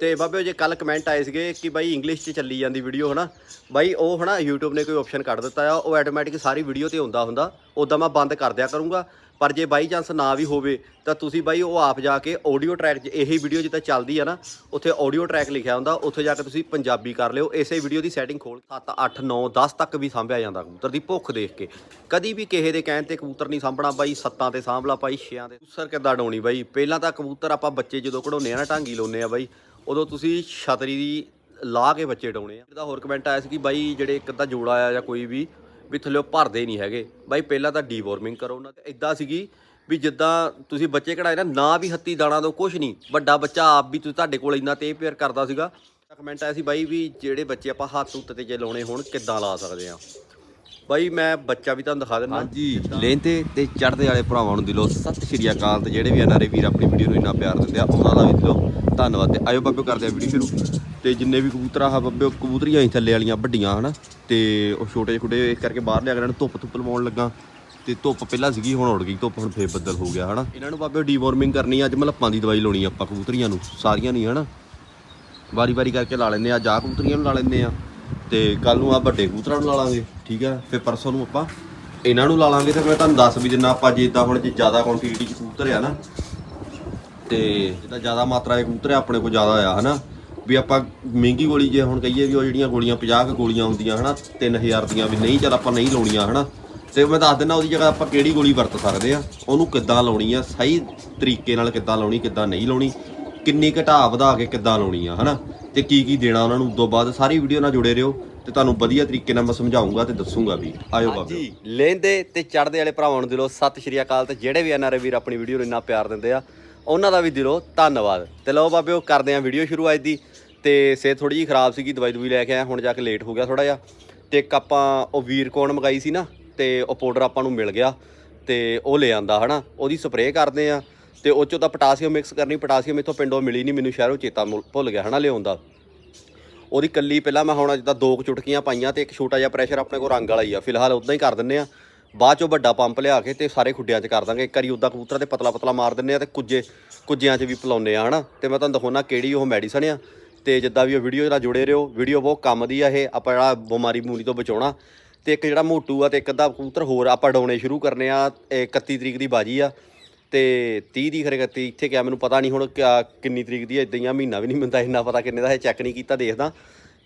ਤੇ ਬਾਬਿਓ ਜੇ ਕੱਲ ਕਮੈਂਟ ਆਏ ਸੀਗੇ ਕਿ ਬਾਈ ਇੰਗਲਿਸ਼ 'ਚ ਚੱਲੀ ਜਾਂਦੀ ਵੀਡੀਓ ਹਨਾ? ਬਾਈ ਉਹ, ਹਨਾ, YouTube ਨੇ ਕੋਈ ਆਪਸ਼ਨ ਕੱਢ ਦਿੱਤਾ ਆ, ਉਹ ਆਟੋਮੈਟਿਕ ਸਾਰੀ ਵੀਡੀਓ ਤੇ ਹੁੰਦਾ ਹੁੰਦਾ ਉਦਾਂ ਮੈਂ ਬੰਦ ਕਰ ਦਿਆ ਕਰੂੰਗਾ। ਪਰ ਜੇ ਬਾਈ ਚਾਂਸ ਨਾ ਵੀ ਹੋਵੇ, ਤਾਂ ਤੁਸੀਂ ਬਾਈ ਉਹ ਆਪ ਜਾ ਕੇ ਆਡੀਓ ਟਰੈਕ 'ਚ, ਇਹੀ ਵੀਡੀਓ ਜਿੱਦਾਂ ਚੱਲਦੀ ਆ ਨਾ, ਉੱਥੇ ਆਡੀਓ ਟਰੈਕ ਲਿਖਿਆ ਹੁੰਦਾ, ਉੱਥੇ ਜਾ ਕੇ ਤੁਸੀਂ ਪੰਜਾਬੀ ਕਰ ਲਿਓ, ਇਸੇ ਵੀਡੀਓ ਦੀ ਸੈਟਿੰਗ ਖੋਲ 7 8 9 10 ਤੱਕ ਵੀ ਸਾਂਭਿਆ ਜਾਂਦਾ ਕਬੂਤਰ ਦੀ, ਭੁੱਖ ਦੇਖ ਕੇ। ਕਦੀ ਵੀ ਕਿਸੇ ਦੇ ਕਹਿਣ ਤੇ ਕਬੂਤਰ ਨਹੀਂ ਸਾਂਭਣਾ, ਬਾਈ ਸੱਤਾਂ ਤੇ ਸਾਂਭ ਲਾ, ਬਾਈ ਛਿਆਂ ਦੇ ਸਰ ਕਿੱਦਾਂ ਡਾਉਣੀ ਬਾਈ? ਪਹਿਲਾਂ ਤਾਂ ਕਬੂਤਰ ਆਪਾਂ ਬੱਚੇ ਜਦੋਂ ਕਢਾਉਂਦੇ ਆ ਨਾ, ਢਾਂਗੀ ਲਾਉਂਦੇ ਆ ਬਾਈ। ਉਦੋਂ ਤੁਸੀਂ ਛਤਰੀ ਦੀ ਲਾ ਕੇ ਬੱਚੇ ਡਾਉਣੇ ਆ। ਇਹਦਾ ਹੋਰ ਕਮੈਂਟ ਆਇਆ ਸੀ ਕਿ ਬਾਈ ਜਿਹੜੇ ਇੱਕ ਅੱਧਾ ਜੋੜਾ ਆ ਜਾਂ ਕੋਈ ਵੀ ਵੀ ਥੱਲੇ ਭਰਦੇ ਨਹੀਂ ਹੈਗੇ। ਬਾਈ ਪਹਿਲਾਂ ਤਾਂ ਡੀਵੋਰਮਿੰਗ ਕਰੋ ਉਹਨਾਂ ਤੇ। ਇਦਾਂ ਸੀਗੀ ਵੀ ਜਿੱਦਾਂ ਤੁਸੀਂ ਬੱਚੇ ਕਢਾਏ ਨਾ ਨਾ ਵੀ ਹੱਤੀ ਦਾਣਾ ਤੋਂ ਕੁਝ ਨਹੀਂ। ਵੱਡਾ ਬੱਚਾ ਆਪ ਵੀ ਤੁਸੀਂ ਤੁਹਾਡੇ ਕੋਲ ਇੰਨਾ ਤੇ ਪਿਆਰ ਕਰਦਾ ਸੀਗਾ। ਕਮੈਂਟ ਆਇਆ ਸੀ ਬਾਈ ਵੀ ਜਿਹੜੇ ਬੱਚੇ ਆਪਾਂ ਹੱਥ ਉੱਤੇ ਤੇ ਜੇ ਲਾਉਣੇ ਹੋਣ, ਕਿੱਦਾਂ ਲਾ ਸਕਦੇ ਆ? ਬਾਈ ਮੈਂ ਬੱਚਾ ਵੀ ਤੁਹਾਨੂੰ ਦਿਖਾ ਦਿੰਦਾ। ਹਾਂਜੀ ਲੈਂਦੇ ਤੇ ਚੜ੍ਹਦੇ ਵਾਲੇ ਭਰਾਵਾਂ ਨੂੰ ਦਿਲੋਂ ਸਤਿ ਸ਼੍ਰੀ ਅਕਾਲ ਤੇ ਜਿਹੜੇ ਵੀ ਐਨਆਰਏ ਵੀਰ ਆਪਣੀ ਵੀਡੀਓ ਨੂੰ ਇੰਨਾ ਪਿਆਰ ਦਿੰਦੇ ਆ ਉਹਨਾਂ ਦਾ ਵੀ ਦਿਲੋਂ ਧੰਨਵਾਦ ਤੇ ਆਇਓ ਬੱਬਿਓ ਕਰਦੇ ਆ ਵੀਡੀਓ ਸ਼ੁਰੂ। ਤੇ ਜਿੰਨੇ ਵੀ ਕਬੂਤਰ ਆ ਬੱਬਿਓ ਕਬੂਤਰੀਆਂ ਹੀ ਥੱਲੇ ਵਾਲੀਆਂ ਵੱਡੀਆਂ ਹਨਾ। ਤੇ ਉਹ ਛੋਟੇ ਖੁੱਡੇ ਇਸ ਕਰਕੇ ਬਾਹਰ ਲਿਆ ਕੇ ਇਹਨਾਂ ਨੂੰ ਧੁੱਪ ਧੁੱਪ ਲਵਾਉਣ ਲੱਗਾ। ਤੇ ਧੁੱਪ ਪਹਿਲਾਂ ਸੀਗੀ ਹੁਣ ਉੜ ਗਈ। ਧੁੱਪ ਹੁਣ ਫੇਰ ਬੱਦਲ ਹੋ ਗਿਆ ਹਨਾ। ਇਹਨਾਂ ਨੂੰ ਬਾਬਿਓ ਡੀਵਾਰਮਿੰਗ ਕਰਨੀ ਅੱਜ ਮਲੱਪਾਂ ਦੀ ਦਵਾਈ ਲਾਉਣੀ ਆ ਆਪਾਂ ਕਬੂਤਰੀਆਂ ਨੂੰ ਸਾਰੀਆਂ ਨਹੀਂ ਹਨਾ। ਵਾਰੀ ਵਾਰੀ ਕਰਕੇ ਲਾ ਲੈਂਦੇ ਆ ਜਾ ਕਬੂਤਰੀਆਂ ਨੂੰ ਲਾ ਲੈਂਦੇ ਆ। ਤੇ ਕੱਲ ਨੂੰ ਆ ਵੱਡੇ ਕਬੂਤਰਾਂ ਨੂੰ ਲਾ ਲਾਂਗੇ, ਠੀਕ ਆ? ਫਿਰ ਪਰਸੋਂ ਨੂੰ ਆਪਾਂ ਇਹਨਾਂ ਨੂੰ ਲਾ ਲਾਂਗੇ ਤੇ ਮੈਂ ਤੁਹਾਨੂੰ ਦੱਸ ਵੀ ਦਿੰਨਾ ਆਪਾਂ ਜੇ ਇਦਾਂ ਹੁਣ ਜੇ ਜ਼ਿਆਦਾ ਕੁਆਂਟੀਟੀ ਚ ਕਬੂਤਰ ਆ ਨਾ, ਤੇ ਜਿੱਦਾਂ ਜ਼ਿਆਦਾ ਮਾਤਰਾ ਦੇ ਕਬੂਤਰ ਆ, ਆਪਣੇ ਕੋਲ ਜ਼ਿਆਦਾ ਆ, ਹਨਾ? ਵੀ ਆਪਾਂ ਮਹਿੰਗੀ ਗੋਲੀ ਜੇ ਹੁਣ ਕਹੀਏ ਵੀ ਉਹ ਜਿਹੜੀਆਂ ਗੋਲੀਆਂ 50 ਕੁ ਗੋਲੀਆਂ ਹੁੰਦੀਆਂ, ਹਨਾ? 3000 ਦੀਆਂ ਵੀ ਨਹੀਂ, ਚੱਲ ਆਪਾਂ ਨਹੀਂ ਲਾਉਣੀਆਂ, ਹਨਾ? ਤੇ ਮੈਂ ਦੱਸ ਦਿੰਦਾ ਉਹਦੀ ਜਗ੍ਹਾ ਆਪਾਂ ਕਿਹੜੀ ਗੋਲੀ ਵਰਤ ਸਕਦੇ ਆ, ਉਹਨੂੰ ਕਿੱਦਾਂ ਲਾਉਣੀ ਆ, ਸਹੀ ਤਰੀਕੇ ਨਾਲ ਕਿੱਦਾਂ ਲਾਉਣੀ, ਕਿੱਦਾਂ ਨਹੀਂ ਲਾਉਣੀ, ਕਿੰਨੀ ਘਟਾ ਵਧਾ ਕੇ ਕਿੱਦਾਂ ਲਾਉਣੀ ਆ, ਹਨਾ? ਤੇ ਕੀ ਕੀ ਦੇਣਾ ਉਹਨਾਂ ਨੂੰ, ਉਦੋਂ ਬਾਅਦ ਸਾਰੀ ਵੀਡੀਓ ਨਾਲ ਜੁੜੇ ਰਹੋ ਤੇ ਤੁਹਾਨੂੰ ਵਧੀਆ ਤਰੀਕੇ ਨਾਲ ਮੈਂ ਸਮਝਾਉਂਗਾ ਤੇ ਦੱਸੂਗਾ ਵੀ। ਆਇਓ ਬਾਬਾ। ਜੀ ਲੈਂਦੇ ਤੇ ਚੜਦੇ ਵਾਲੇ ਭਰਾਵਾਂ ਨੂੰ ਦਿਲੋਂ ਸਤਿ ਸ਼੍ਰੀ ਅਕਾਲ ਤੇ ਜਿਹੜੇ ਵੀ ਐਨਆਰਏ ਵੀਰ ਆਪਣੀ ਵੀਡੀਓ ਨੂੰ ਇੰਨਾ ਪਿਆਰ ਦਿੰਦੇ ਆ, ਉਹਨਾਂ ਦਾ ਵੀ ਦਿਲੋਂ ਧੰਨਵਾਦ। ਤੇ ਲਓ ਬਾਬਿਓ ਕਰਦੇ ਆ ਵੀਡੀਓ ਸ਼ੁਰੂ ਅੱਜ ਦੀ, ਤੇ ਸਿਹਤ ਥੋੜੀ ਜਿਹੀ ਖਰਾਬ ਸੀਗੀ, ਦਵਾਈ ਦਵਾਈ ਲੈ ਕੇ ਆਇਆ, ਹੁਣ ਜਾ ਕੇ ਲੇਟ ਹੋ ਗਿਆ ਥੋੜਾ ਜਿਹਾ। ਤੇ ਇੱਕ ਆਪਾਂ ਉਹ ਵੀਰ ਕੋਣ ਮੰਗਾਈ ਸੀ ਨਾ, ਤੇ ਉਹ ਪਾਊਡਰ ਆਪਾਂ ਨੂੰ ਮਿਲ ਗਿਆ, ਤੇ ਉਹ ਲੈ ਆਂਦਾ ਹਨਾ, ਉਹਦੀ ਸਪਰੇਅ ਕਰਦੇ ਆ। ਤੇ ਉਹ ਚੋਂ ਤਾਂ ਪੋਟਾਸੀਅਮ ਮਿਕਸ ਕਰਨੀ, ਪੋਟਾਸੀਅਮ ਇੱਥੋਂ ਪਿੰਡੋਂ ਮਿਲੀ ਨਹੀਂ ਮੈਨੂੰ ਸ਼ਹਿਰੋਂ ਚੇਤਾ ਮੁ- ਭੁੱਲ ਗਿਆ ਹਨਾ ਲਿਆਉਣ ਦਾ। ਉਹਦੀ ਕੱਲੀ ਪਹਿਲਾਂ ਮੈਂ ਹੁਣ ਜਿੱਦਾਂ ਦੋ ਕੁ ਚੁਟਕੀਆਂ ਪਾਈਆਂ ਤੇ ਇੱਕ ਛੋਟਾ ਜਿਹਾ ਪ੍ਰੈਸ਼ਰ ਆਪਣੇ ਕੋਲ ਰੰਗ ਵਾਲਾ ਹੀ ਆ। ਫਿਲਹਾਲ ਉਦਾਂ ਹੀ ਕਰ ਦਿੰਨੇ ਆ। ਬਾਅਦ ਚੋਂ ਵੱਡਾ ਪੰਪ ਲਿਆ ਕੇ ਤੇ ਸਾਰੇ ਖੁੱਡਿਆਂ 'ਚ ਕਰ ਦਾਂਗੇ। ਇੱਕ ਵਾਰੀ ਉਦਾਂ ਕਬੂਤਰਾਂ ਤੇ ਪਤਲਾ ਪਤਲਾ ਮਾਰ ਦਿੰਨੇ ਆ ਤੇ ਕੁੱਜੇ, ਕੁੱਜਿਆਂ 'ਚ ਵੀ ਪਿਲਾਉਂਦੇ ਆ ਹਨਾ। ਤੇ ਮੈਂ ਤੁਹਾਨੂੰ ਦਿਖਾਉਣਾ ਕਿਹੜੀ ਉਹ ਮੈਡੀਸਨ ਆ। ਤੇ ਜਿੱਦਾਂ ਵੀ ਉਹ ਵੀਡੀਓ ਨਾਲ ਜੁੜੇ ਰਹੋ। ਵੀਡੀਓ ਬਹੁਤ ਕੰਮ ਦੀ ਆ ਇਹ, ਆਪਾਂ ਜਿਹੜਾ ਬਿਮਾਰੀ ਬਮੂਰੀ ਤੋਂ ਬਚਾਉਣਾ। ਤੇ ਇੱਕ ਜਿਹੜਾ ਮੋਟੂ ਆ ਤੇ ਇੱਕ ਅੱਧਾ ਕਬੂਤਰ ਹੋਰ ਆਪਾਂ ਡਾਉਣੇ ਸ਼ੁਰੂ ਕਰਨੇ ਆ, ਇਹ 31 ਤਰੀਕ ਦੀ ਬਾਜੀ ਆ। ਤੇ 30 ਦੀ ਖਰੇ 31 ਇੱਥੇ ਕਿਆ ਮੈਨੂੰ ਪਤਾ ਨਹੀਂ ਹੁਣ ਕਿਆ- ਕਿੰਨੀ ਤਰੀਕ ਦੀ ਹੈ ਇਦਾਂ ਹੀ ਆ ਮਹੀਨਾ ਵੀ ਨਹੀਂ ਮਿਲਦਾ ਇੰਨਾ ਪਤਾ ਕਿੰਨੇ ਦਾ ਹੈ ਚੈੱਕ ਨਹੀਂ ਕੀਤਾ ਦੇਖਦਾ।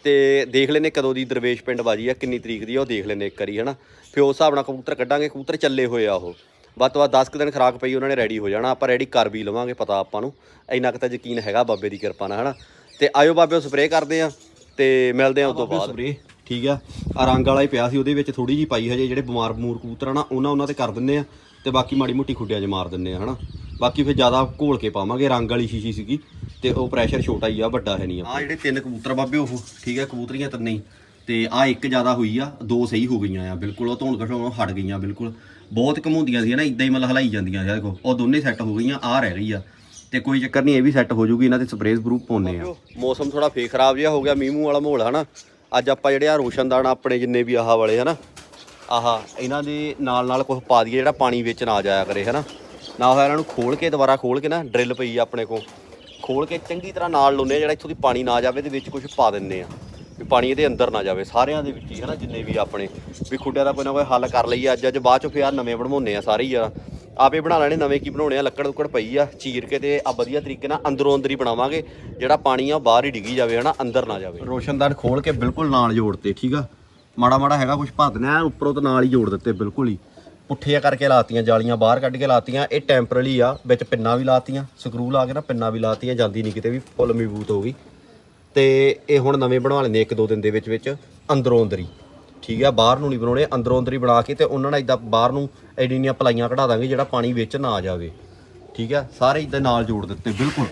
ਤੇ ਦੇਖ ਲੈਨੇ ਕਦੋਂ ਦੀ ਦਰਵੇਸ਼ ਪਿੰਡ ਬਾਜੀ ਆ ਕਿੰਨੀ ਤਰੀਕ ਦੀ ਆ ਉਹ ਦੇਖ ਲੈਨੇ ਇੱਕ ਵਾਰੀ ਹਨਾ। ਫਿਰ ਉਸ ਹਿਸਾਬ ਨਾਲ ਕਬੂਤਰ ਕੱਢਾਂਗੇ ਕਬੂਤਰ ਚੱਲੇ ਹੋਏ ਆ ਉਹ। ਵੱਧ ਤੋਂ ਵੱਧ 10 ਕੁ ਦਿਨ ਖਰਾਕ ਪਈ ਉਹਨਾਂ ਨੇ ਰੈਡੀ ਹੋ ਜਾਣਾ ਆਪਾਂ ਰੈਡੀ ਕਰ ਵੀ ਲਵਾਂਗੇ ਪਤਾ ਆਪਾਂ ਨੂੰ। ਇੰਨਾ ਕੁ ਤਾਂ ਯਕੀਨ ਹੈਗਾ ਬਾਬੇ ਦੀ ਕਿਰਪਾ ਨਾਲ ਹਨਾ। ਤੇ ਆਇਓ ਬਾਬੇ ਉਹ ਸਪਰੇਅ ਕਰਦੇ ਆ ਤੇ ਮਿਲਦੇ ਆ ਉਸ ਤੋਂ ਬਾਅਦ। ਸਪਰੇ ਠੀਕ ਆ। ਆ ਰੰਗ ਵਾਲਾ ਹੀ ਪਿਆ ਸੀ ਉਹਦੇ ਵਿੱਚ ਥੋੜੀ ਜੀ ਪਾਈ ਹਜੇ ਜਿਹੜੇ ਬਿਮਾਰ ਬਮੂਰ ਕਬੂਤਰ ਆ ਨਾ ਉਹਨਾਂ ਉਹਨਾਂ ਤੇ ਕਰ ਦਿੰਨੇ ਆ। ਤੇ ਬਾਕੀ ਮਾੜੀ ਮੋਟੀ ਖੁੱਡਿਆਂ 'ਚ ਮਾਰ ਦਿੰਨੇ ਆ ਹਨਾ? ਬਾਕੀ ਫਿਰ ਜ਼ਿਆਦਾ ਘੋਲ ਕੇ ਪਾਵਾਂਗੇ ਰੰਗ ਵਾਲੀ ਸ਼ੀਸ਼ੀ ਸੀਗੀ ਤੇ ਉਹ ਪ੍ਰੈਸ਼ਰ ਛੋਟਾ ਹੀ ਆ ਵੱਡਾ ਹੈ ਨਹੀਂ ਆ। ਜਿਹੜੇ ਤਿੰਨ ਕਬੂਤਰ ਬਾਬੇ ਉਹ ਠੀਕ ਆ ਕਬੂਤਰੀਆਂ ਤਿੰਨੇ ਹੀ। ਤੇ ਆ ਇੱਕ ਜ਼ਿਆਦਾ ਹੋਈ ਆ ਦੋ ਸਹੀ ਹੋ ਗਈਆਂ ਆ ਬਿਲਕੁਲ ਉਹ ਧੌਣ ਘਟਾਉਣੋਂ ਹਟ ਗਈਆਂ ਬਿਲਕੁਲ। ਬਹੁਤ ਘਮੂੰਦੀਆਂ ਸੀ ਨਾ ਇਦਾਂ ਹੀ ਮਤਲਬ ਹਲਾਈ ਜਾਂਦੀਆਂ ਸੀ ਦੇਖੋ ਉਹ ਦੋਨੇ ਸੈੱਟ ਹੋ ਗਈਆਂ ਆ ਰਹਿ ਗਈ ਆ। ਤੇ ਕੋਈ ਚੱਕਰ ਨਹੀਂ ਇਹ ਵੀ ਸੈੱਟ ਹੋ ਜੂਗੀ ਇਹਨਾਂ ਤੇ ਸਪਰੇਅ ਗਰੂਪ ਪਾਉਨੇ ਆ। ਮੌਸਮ ਥੋੜਾ ਫੇਰ ਖਰਾਬ ਜਿਹਾ ਹੋ ਗਿਆ ਮੀਂਹ ਮੂੰਹ ਵਾਲਾ ਮਾਹੌਲ ਹਨਾ? ਅੱਜ ਆਪਾਂ ਜਿਹੜੇ ਆ ਰੋਸ਼ਨਦਾਨ ਆਪਣੇ ਜਿੰਨੇ ਵੀ ਆਹ ਵਾਲੇ ਹਨਾ? ਆਹ। ਇਹਨਾਂ ਦੇ ਨਾਲ ਨਾਲ ਕੁਝ ਪਾ ਦਈਏ ਜਿਹੜਾ ਪਾਣੀ ਵਿੱਚ ਨਾ ਜਾਇਆ ਕਰੇ, ਹਨਾ? ਨਾ ਹੋਇਆ ਇਹਨਾਂ ਨੂੰ ਖੋਲ ਕੇ, ਦੁਬਾਰਾ ਖੋਲ ਕੇ ਨਾ ਡਰਿਲ ਪਈ ਆ ਆਪਣੇ ਕੋਲ। ਖੋਲ ਕੇ ਚੰਗੀ ਤਰ੍ਹਾਂ ਨਾਲ ਲਾਉਂਦੇ ਆ ਜਿਹੜਾ ਇੱਥੋਂ ਦੀ ਪਾਣੀ ਨਾ ਜਾਵੇ ਤੇ ਵਿੱਚ ਕੁਝ ਪਾ ਦਿੰਦੇ ਆ। ਵੀ ਪਾਣੀ ਇਹਦੇ ਅੰਦਰ ਨਾ ਜਾਵੇ, ਸਾਰਿਆਂ ਦੇ ਵਿੱਚ ਹੀ, ਹਨਾ? ਜਿੰਨੇ ਵੀ ਆਪਣੇ। ਵੀ ਖੁੱਡਿਆਂ ਦਾ ਕੋਈ ਨਾ ਕੋਈ ਹੱਲ ਕਰ ਲਈਏ ਅੱਜ ਅੱਜ ਬਾਅਦ ਚ ਫਿਰ ਨਵੇਂ ਬਣਵਾਉਂਦੇ ਆ ਸਾਰੇ ਯਾਰ ਆਪੇ ਬਣਾ ਲੈਣੇ, ਨਵੇਂ ਕੀ ਬਣਾਉਣੇ ਆ, ਲੱਕੜ ਲੁੱਕੜ ਪਈ ਆ, ਚੀਰ ਕੇ ਤੇ ਆ ਵਧੀਆ ਤਰੀਕੇ ਨਾਲ ਅੰਦਰੋਂ ਅੰਦਰ ਹੀ ਬਣਾਵਾਂਗੇ। ਜਿਹੜਾ ਪਾਣੀ ਆ ਬਾਹਰ ਹੀ ਡਿੱਗੀ ਜਾਵੇ, ਹਨਾ? ਅੰਦਰ ਨਾ ਜਾਵੇ। ਰੋਸ਼ਨਦਾਨ ਖੋਲ ਕੇ ਬਿਲਕੁਲ ਨਾਲ ਜੋੜਤੇ, ਠੀਕ ਆ? ਮਾੜਾ ਮਾੜਾ ਹੈਗਾ ਕੁਝ ਭੱਦਣਾ ਉੱਪਰੋਂ ਤਾਂ ਨਾਲ ਹੀ ਜੋੜ ਦਿੱਤੇ, ਬਿਲਕੁਲ ਹੀ। ਪੁੱਠੀਆਂ ਕਰਕੇ ਲਾਤੀਆਂ, ਜਾਲੀਆਂ ਬਾਹਰ ਕੱਢ ਕੇ ਲਾਤੀਆਂ, ਇਹ ਟੈਂਪਰੇਰੀ ਆ, ਵਿੱਚ ਪਿੰਨਾਂ ਵੀ ਲਾਤੀਆਂ ਸਕਰੂ ਲਾ ਕੇ ਨਾ ਪਿੰਨਾਂ ਵੀ ਲਾਤੀਆਂ, ਜਾਂਦੀ ਨਹੀਂ ਕਿਤੇ ਵੀ ਫੁੱਲ ਮਜ਼ਬੂਤ ਹੋ ਗਈ। ਤੇ ਇਹ ਹੁਣ ਨਵੇਂ ਬਣਾ ਲੈਂਦੇ ਇੱਕ ਦੋ ਦਿਨ ਦੇ ਵਿੱਚ ਵਿੱਚ, ਅੰਦਰੋਂ ਅੰਦਰ। ਹੀ ਠੀਕ ਆ, ਬਾਹਰ ਨੂੰ ਨਹੀਂ ਬਣਾਉਣੇ, ਅੰਦਰੋਂ ਅੰਦਰ ਹੀ ਬਣਾ ਕੇ ਤੇ ਉਹਨਾਂ ਨਾਲ ਇਦਾਂ ਬਾਹਰ ਨੂੰ ਐਡੀਆਂ ਪਲਾਈਆਂ ਕਢਾ ਦਾਂਗੇ, ਜਿਹੜਾ ਪਾਣੀ ਵਿੱਚ ਨਾ ਆ ਜਾਵੇ। ਠੀਕ ਆ, ਸਾਰੇ ਇਦਾਂ ਨਾਲ ਜੋੜ ਦਿੱਤੇ, ਬਿਲਕੁਲ।